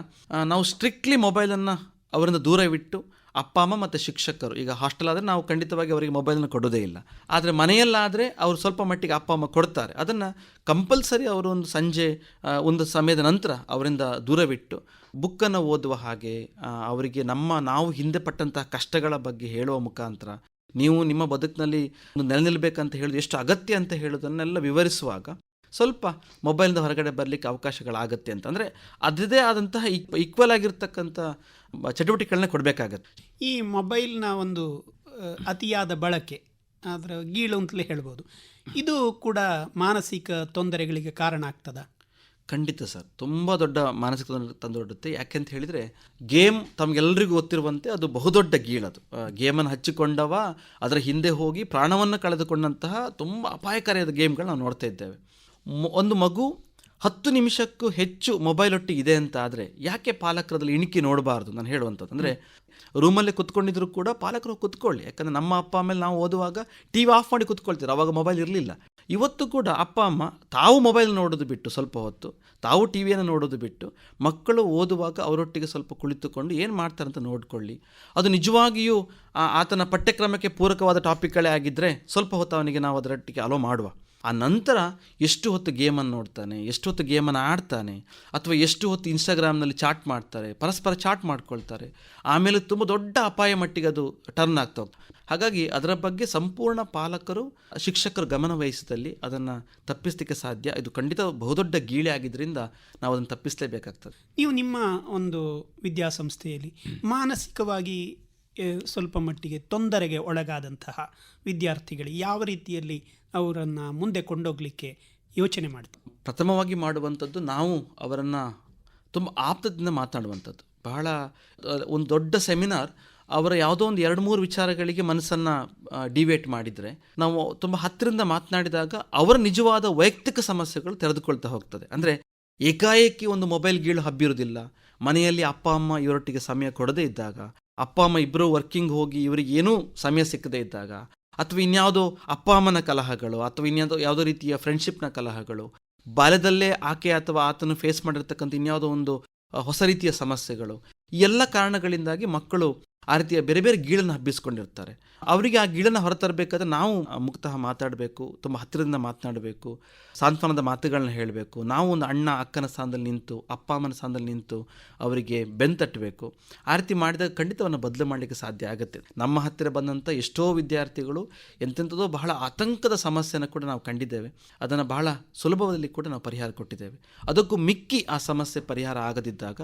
ನಾವು ಸ್ಟ್ರಿಕ್ಟ್ಲಿ ಮೊಬೈಲನ್ನು ಅವರಿಂದ ದೂರವಿಟ್ಟು ಅಪ್ಪ, ಅಮ್ಮ ಮತ್ತು ಶಿಕ್ಷಕರು. ಈಗ ಹಾಸ್ಟೆಲ್ ಆದರೆ ನಾವು ಖಂಡಿತವಾಗಿ ಅವರಿಗೆ ಮೊಬೈಲನ್ನು ಕೊಡೋದೇ ಇಲ್ಲ. ಆದರೆ ಮನೆಯಲ್ಲಾದರೆ ಅವರು ಸ್ವಲ್ಪ ಮಟ್ಟಿಗೆ ಅಪ್ಪ, ಅಮ್ಮ ಕೊಡ್ತಾರೆ. ಅದನ್ನು ಕಂಪಲ್ಸರಿ ಅವರು ಒಂದು ಸಂಜೆ ಒಂದು ಸಮಯದ ನಂತರ ಅವರಿಂದ ದೂರವಿಟ್ಟು ಬುಕ್ಕನ್ನು ಓದುವ ಹಾಗೆ ಅವರಿಗೆ ನಮ್ಮ ನಾವು ಹಿಂದೆ ಪಟ್ಟಂತಹ ಕಷ್ಟಗಳ ಬಗ್ಗೆ ಹೇಳುವ ಮುಖಾಂತರ ನೀವು ನಿಮ್ಮ ಬದುಕಿನಲ್ಲಿ ನೆಲೆ ನಿಲ್ಲಬೇಕಂತ ಹೇಳೋದು ಎಷ್ಟು ಅಗತ್ಯ ಅಂತ ಹೇಳೋದನ್ನೆಲ್ಲ ವಿವರಿಸುವಾಗ ಸ್ವಲ್ಪ ಮೊಬೈಲ್ನ ಹೊರಗಡೆ ಬರಲಿಕ್ಕೆ ಅವಕಾಶಗಳಾಗತ್ತೆ ಅಂತಂದರೆ ಅದರದೇ ಆದಂತಹ ಈಕ್ವಲ್ ಆಗಿರ್ತಕ್ಕಂಥ ಚಟುವಟಿಕೆಗಳನ್ನ ಕೊಡಬೇಕಾಗತ್ತೆ. ಈ ಮೊಬೈಲ್ನ ಒಂದು ಅತಿಯಾದ ಬಳಕೆ ಅದರ ಗೀಳು ಅಂತಲೇ ಹೇಳ್ಬೋದು. ಇದು ಕೂಡ ಮಾನಸಿಕ ತೊಂದರೆಗಳಿಗೆ ಕಾರಣ ಆಗ್ತದ? ಖಂಡಿತ ಸರ್. ತುಂಬ ದೊಡ್ಡ ಮಾನಸಿಕ ತೊಂದರೆ ಯಾಕೆ ಅಂತ ಹೇಳಿದರೆ ಗೇಮ್ ತಮಗೆಲ್ಲರಿಗೂ ಗೊತ್ತಿರುವಂತೆ ಅದು ಬಹುದೊಡ್ಡ ಗೀಳದು ಗೇಮನ್ನು ಹಚ್ಚಿಕೊಂಡವ ಅದರ ಹಿಂದೆ ಹೋಗಿ ಪ್ರಾಣವನ್ನು ಕಳೆದುಕೊಂಡಂತಹ ತುಂಬ ಅಪಾಯಕಾರಿಯಾದ ಗೇಮ್ಗಳು ನಾವು ನೋಡ್ತಾ ಇದ್ದೇವೆ. ಒಂದು ಮಗು ಹತ್ತು ನಿಮಿಷಕ್ಕೂ ಹೆಚ್ಚು ಮೊಬೈಲ್ ಒಟ್ಟಿಗೆ ಇದೆ ಅಂತ ಆದರೆ ಯಾಕೆ ಪಾಲಕರದಲ್ಲಿ ಇಣಿಕಿ ನೋಡಬಾರ್ದು ನಾನು ಹೇಳುವಂಥದ್ದು? ಅಂದರೆ ರೂಮಲ್ಲೇ ಕುತ್ಕೊಂಡಿದ್ರು ಕೂಡ ಪಾಲಕರು ಕುತ್ಕೊಳ್ಳಿ. ಯಾಕಂದರೆ ನಮ್ಮ ಅಪ್ಪ ಆಮೇಲೆ ನಾವು ಓದುವಾಗ ಟಿ ವಿ ಆಫ್ ಮಾಡಿ ಕುತ್ಕೊಳ್ತೀರ ಅವಾಗ ಮೊಬೈಲ್ ಇರಲಿಲ್ಲ. ಇವತ್ತು ಕೂಡ ಅಪ್ಪ, ಅಮ್ಮ ತಾವು ಮೊಬೈಲ್ ನೋಡೋದು ಬಿಟ್ಟು ಸ್ವಲ್ಪ ಹೊತ್ತು, ತಾವು ಟಿ ವಿಯನ್ನು ನೋಡೋದು ಬಿಟ್ಟು ಮಕ್ಕಳು ಓದುವಾಗ ಅವರೊಟ್ಟಿಗೆ ಸ್ವಲ್ಪ ಕುಳಿತುಕೊಂಡು ಏನು ಮಾಡ್ತಾರೆ ಅಂತ ನೋಡಿಕೊಳ್ಳಿ. ಅದು ನಿಜವಾಗಿಯೂ ಆತನ ಪಠ್ಯಕ್ರಮಕ್ಕೆ ಪೂರಕವಾದ ಟಾಪಿಕ್ಗಳೇ ಆಗಿದ್ದರೆ ಸ್ವಲ್ಪ ಹೊತ್ತು ಅವನಿಗೆ ನಾವು ಅದರೊಟ್ಟಿಗೆ ಅಲೋ ಮಾಡುವ. ಆ ನಂತರ ಎಷ್ಟು ಹೊತ್ತು ಗೇಮನ್ನು ನೋಡ್ತಾನೆ ಎಷ್ಟು ಹೊತ್ತು ಗೇಮನ್ನು ಆಡ್ತಾನೆ ಅಥವಾ ಎಷ್ಟು ಹೊತ್ತು ಇನ್ಸ್ಟಾಗ್ರಾಮ್ನಲ್ಲಿ ಚಾಟ್ ಮಾಡ್ತಾರೆ ಪರಸ್ಪರ ಚಾಟ್ ಮಾಡ್ಕೊಳ್ತಾರೆ ಆಮೇಲೆ ತುಂಬ ದೊಡ್ಡ ಅಪಾಯ ಮಟ್ಟಿಗೆ ಅದು ಟರ್ನ್ ಆಗ್ತಾ ಹೋಗ್ತದೆ ಹಾಗಾಗಿ ಅದರ ಬಗ್ಗೆ ಸಂಪೂರ್ಣ ಪಾಲಕರು ಶಿಕ್ಷಕರು ಗಮನ ವಹಿಸಿದಲ್ಲಿ ಅದನ್ನು ತಪ್ಪಿಸಲಿಕ್ಕೆ ಸಾಧ್ಯ. ಇದು ಖಂಡಿತ ಬಹುದೊಡ್ಡ ಗೀಳೆ ಆಗಿದ್ದರಿಂದ ನಾವು ಅದನ್ನು ತಪ್ಪಿಸಲೇಬೇಕಾಗ್ತದೆ. ನೀವು ನಿಮ್ಮ ಒಂದು ವಿದ್ಯಾಸಂಸ್ಥೆಯಲ್ಲಿ ಮಾನಸಿಕವಾಗಿ ಸ್ವಲ್ಪ ಮಟ್ಟಿಗೆ ತೊಂದರೆಗೆ ಒಳಗಾದಂತಹ ವಿದ್ಯಾರ್ಥಿಗಳು ಯಾವ ರೀತಿಯಲ್ಲಿ ಅವರನ್ನು ಮುಂದೆ ಕೊಂಡೋಗಲಿಕ್ಕೆ ಯೋಚನೆ ಮಾಡ್ತೀವಿ ಪ್ರಥಮವಾಗಿ ಮಾಡುವಂಥದ್ದು ನಾವು ಅವರನ್ನು ತುಂಬ ಆಪ್ತದಿಂದ ಮಾತಾಡುವಂಥದ್ದು. ಬಹಳ ಒಂದು ದೊಡ್ಡ ಸೆಮಿನಾರ್, ಅವರ ಯಾವುದೋ ಒಂದು ಎರಡು ಮೂರು ವಿಚಾರಗಳಿಗೆ ಮನಸ್ಸನ್ನು ಡಿವೇಟ್ ಮಾಡಿದರೆ ನಾವು ತುಂಬ ಹತ್ತಿರದಿಂದ ಮಾತನಾಡಿದಾಗ ಅವರ ನಿಜವಾದ ವೈಯಕ್ತಿಕ ಸಮಸ್ಯೆಗಳು ತೆರೆದುಕೊಳ್ತಾ ಹೋಗ್ತದೆ. ಅಂದರೆ ಏಕಾಏಕಿ ಒಂದು ಮೊಬೈಲ್ ಗೀಳು ಹಬ್ಬಿರುವುದಿಲ್ಲ. ಮನೆಯಲ್ಲಿ ಅಪ್ಪ, ಅಮ್ಮ ಇವರೊಟ್ಟಿಗೆ ಸಮಯ ಕೊಡದೇ ಇದ್ದಾಗ ಅಪ್ಪ, ಅಮ್ಮ ಇಬ್ಬರು ವರ್ಕಿಂಗ್ ಹೋಗಿ ಇವರಿಗೆ ಏನೂ ಸಮಯ ಸಿಕ್ಕದೇ ಇದ್ದಾಗ ಅಥವಾ ಇನ್ಯಾವುದೋ ಅಪ್ಪ, ಅಮ್ಮನ ಕಲಹಗಳು ಅಥವಾ ಇನ್ಯಾವುದೋ ಯಾವುದೋ ರೀತಿಯ ಫ್ರೆಂಡ್ಶಿಪ್ನ ಕಲಹಗಳು, ಬಾಲ್ಯದಲ್ಲೇ ಆಕೆ ಅಥವಾ ಆತನು ಫೇಸ್ ಮಾಡಿರ್ತಕ್ಕಂಥ ಇನ್ಯಾವುದೋ ಒಂದು ಹೊಸ ರೀತಿಯ ಸಮಸ್ಯೆಗಳು ಎಲ್ಲ ಕಾರಣಗಳಿಂದಾಗಿ ಮಕ್ಕಳು ಆ ರೀತಿಯ ಬೇರೆ ಬೇರೆ ಗೀಳನ್ನು ಹಬ್ಬಿಸ್ಕೊಂಡಿರ್ತಾರೆ. ಅವರಿಗೆ ಆ ಗೀಳನ್ನು ಹೊರತರಬೇಕಾದ್ರೆ ನಾವು ಮುಕ್ತಃ ಮಾತಾಡಬೇಕು, ತುಂಬ ಹತ್ತಿರದಿಂದ ಮಾತನಾಡಬೇಕು, ಸಾಂತ್ವನದ ಮಾತುಗಳನ್ನ ಹೇಳಬೇಕು. ನಾವು ಒಂದು ಅಣ್ಣ ಅಕ್ಕನ ಸ್ಥಾನದಲ್ಲಿ ನಿಂತು, ಅಪ್ಪ ಅಮ್ಮನ ಸ್ಥಾನದಲ್ಲಿ ನಿಂತು ಅವರಿಗೆ ಬೆಂತಟ್ಟಬೇಕು ಆ ರೀತಿ ಮಾಡಿದಾಗ ಖಂಡಿತವನ್ನು ಬದಲು ಮಾಡಲಿಕ್ಕೆ ಸಾಧ್ಯ ಆಗುತ್ತೆ. ನಮ್ಮ ಹತ್ತಿರ ಬಂದಂಥ ಎಷ್ಟೋ ವಿದ್ಯಾರ್ಥಿಗಳು ಎಂತೆಂಥದೋ ಬಹಳ ಆತಂಕದ ಸಮಸ್ಯೆಯನ್ನು ಕೂಡ ನಾವು ಕಂಡಿದ್ದೇವೆ. ಅದನ್ನು ಬಹಳ ಸುಲಭದಲ್ಲಿ ಕೂಡ ನಾವು ಪರಿಹಾರ ಕೊಟ್ಟಿದ್ದೇವೆ. ಅದಕ್ಕೂ ಮಿಕ್ಕಿ ಆ ಸಮಸ್ಯೆ ಪರಿಹಾರ ಆಗದಿದ್ದಾಗ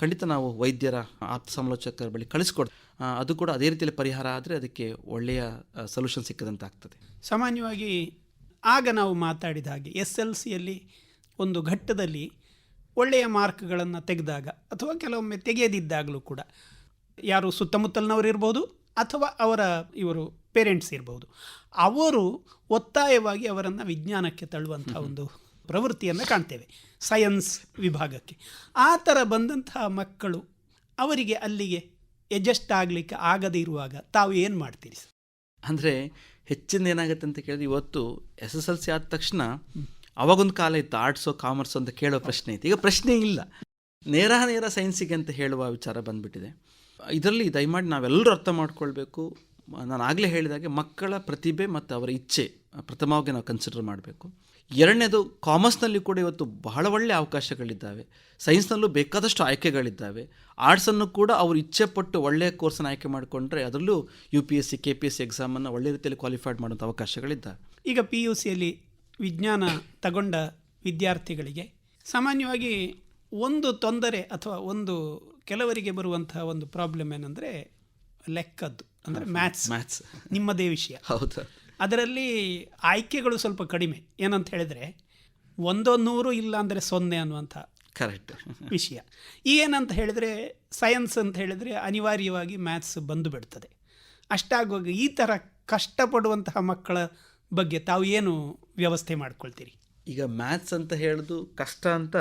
ಖಂಡಿತ ನಾವು ವೈದ್ಯರ ಆಪ್ತ ಸಮಾಲೋಚಕರ ಬಳಿ ಕಳಿಸ್ಕೊಡ್ ಅದು ಕೂಡ ಅದೇ ರೀತಿಯಲ್ಲಿ ಪರಿಹಾರ ಆದರೆ ಅದಕ್ಕೆ ಒಳ್ಳೆಯ ಸೊಲ್ಯೂಷನ್ ಸಿಕ್ಕದಂತ ಆಗ್ತದೆ ಸಾಮಾನ್ಯವಾಗಿ ಆಗ ನಾವು ಮಾತಾಡಿದ ಹಾಗೆ ಎಸ್ ಎಲ್ ಸಿಯಲ್ಲಿ ಒಂದು ಘಟ್ಟದಲ್ಲಿ ಒಳ್ಳೆಯ ಮಾರ್ಕ್ಗಳನ್ನು ತೆಗೆದಾಗ ಅಥವಾ ಕೆಲವೊಮ್ಮೆ ತೆಗೆಯದಿದ್ದಾಗಲೂ ಕೂಡ ಯಾರು ಸುತ್ತಮುತ್ತಲಿನವರು ಇರ್ಬೋದು ಅಥವಾ ಅವರ ಇವರು ಪೇರೆಂಟ್ಸ್ ಇರ್ಬೋದು ಅವರು ಒತ್ತಾಯವಾಗಿ ಅವರನ್ನು ವಿಜ್ಞಾನಕ್ಕೆ ತಳ್ಳುವಂಥ ಒಂದು ಪ್ರವೃತ್ತಿಯನ್ನು ಕಾಣ್ತೇವೆ. ಸೈನ್ಸ್ ವಿಭಾಗಕ್ಕೆ. ಆ ಥರ ಬಂದಂತಹ ಮಕ್ಕಳು ಅವರಿಗೆ ಅಲ್ಲಿಗೆ ಎಡ್ಜಸ್ಟ್ ಆಗಲಿಕ್ಕೆ ಆಗದೇ ಇರುವಾಗ ತಾವು ಏನು ಮಾಡ್ತೀರಿ ಸರ್? ಅಂದರೆ ಹೆಚ್ಚಿನ ಏನಾಗುತ್ತೆ ಅಂತ ಕೇಳಿದ್ರೆ ಇವತ್ತು ಎಸ್ ಎಸ್ ಎಲ್ ಸಿ ಆದ ತಕ್ಷಣ ಅವಾಗೊಂದು ಕಾಲ ಇತ್ತು ಆರ್ಟ್ಸೋ ಕಾಮರ್ಸ್ ಅಂತ ಕೇಳೋ ಪ್ರಶ್ನೆ ಇತ್ತು. ಈಗ ಪ್ರಶ್ನೆ ಇಲ್ಲ. ನೇರ ನೇರ ಸೈನ್ಸಿಗೆ ಅಂತ ಹೇಳುವ ವಿಚಾರ ಬಂದ್ಬಿಟ್ಟಿದೆ. ಇದರಲ್ಲಿ ದಯಮಾಡಿ ನಾವೆಲ್ಲರೂ ಅರ್ಥ ಮಾಡ್ಕೊಳ್ಬೇಕು. ನಾನು ಆಗಲೇ ಹೇಳಿದಾಗೆ ಮಕ್ಕಳ ಪ್ರತಿಭೆ ಮತ್ತು ಅವರ ಇಚ್ಛೆ ಪ್ರಥಮವಾಗಿ ನಾವು ಕನ್ಸಿಡರ್ ಮಾಡಬೇಕು. ಎರಡನೇದು ಕಾಮರ್ಸ್ನಲ್ಲಿ ಕೂಡ ಇವತ್ತು ಬಹಳ ಒಳ್ಳೆಯ ಅವಕಾಶಗಳಿದ್ದಾವೆ. ಸೈನ್ಸ್ನಲ್ಲೂ ಬೇಕಾದಷ್ಟು ಆಯ್ಕೆಗಳಿದ್ದಾವೆ. ಆರ್ಟ್ಸನ್ನು ಕೂಡ ಅವರು ಇಚ್ಛೆಪಟ್ಟು ಒಳ್ಳೆಯ ಕೋರ್ಸನ್ನು ಆಯ್ಕೆ ಮಾಡಿಕೊಂಡ್ರೆ ಅದರಲ್ಲೂ U P S C K P S C ಎಕ್ಸಾಮನ್ನು ಒಳ್ಳೆ ರೀತಿಯಲ್ಲಿ ಕ್ವಾಲಿಫೈಡ್ ಮಾಡುವಂಥ ಅವಕಾಶಗಳಿದ್ದಾವೆ. ಈಗ ಪಿ ಯು ಸಿಯಲ್ಲಿ ವಿಜ್ಞಾನ ತಗೊಂಡ ವಿದ್ಯಾರ್ಥಿಗಳಿಗೆ ಸಾಮಾನ್ಯವಾಗಿ ಒಂದು ತೊಂದರೆ ಅಥವಾ ಒಂದು ಕೆಲವರಿಗೆ ಬರುವಂತಹ ಒಂದು ಪ್ರಾಬ್ಲಮ್ ಏನಂದರೆ ಲೆಕ್ಕದ್ದು ಅಂದರೆ ಮ್ಯಾಥ್ಸ್. ಮ್ಯಾಥ್ಸ್. ನಿಮ್ಮದೇ ವಿಷಯ. ಹೌದು. ಅದರಲ್ಲಿ ಆಯ್ಕೆಗಳು ಸ್ವಲ್ಪ ಕಡಿಮೆ. ಏನಂತ ಹೇಳಿದರೆ ಒಂದೋ ನೂರು ಇಲ್ಲ ಅಂದರೆ ಸೊನ್ನೆ ಅನ್ನುವಂಥ ಕರೆಕ್ಟ್ (laughs) ವಿಷಯ. ಏನಂತ ಹೇಳಿದರೆ ಸೈನ್ಸ್ ಅಂತ ಹೇಳಿದರೆ ಅನಿವಾರ್ಯವಾಗಿ ಮ್ಯಾಥ್ಸ್ ಬಂದು ಬಿಡ್ತದೆ. ಅಷ್ಟಾಗುವಾಗ ಈ ಥರ ಕಷ್ಟಪಡುವಂತಹ ಮಕ್ಕಳ ಬಗ್ಗೆ ತಾವು ಏನು ವ್ಯವಸ್ಥೆ ಮಾಡ್ಕೊಳ್ತೀರಿ? ಈಗ ಮ್ಯಾಥ್ಸ್ ಅಂತ ಹೇಳೋದು ಕಷ್ಟ ಅಂತ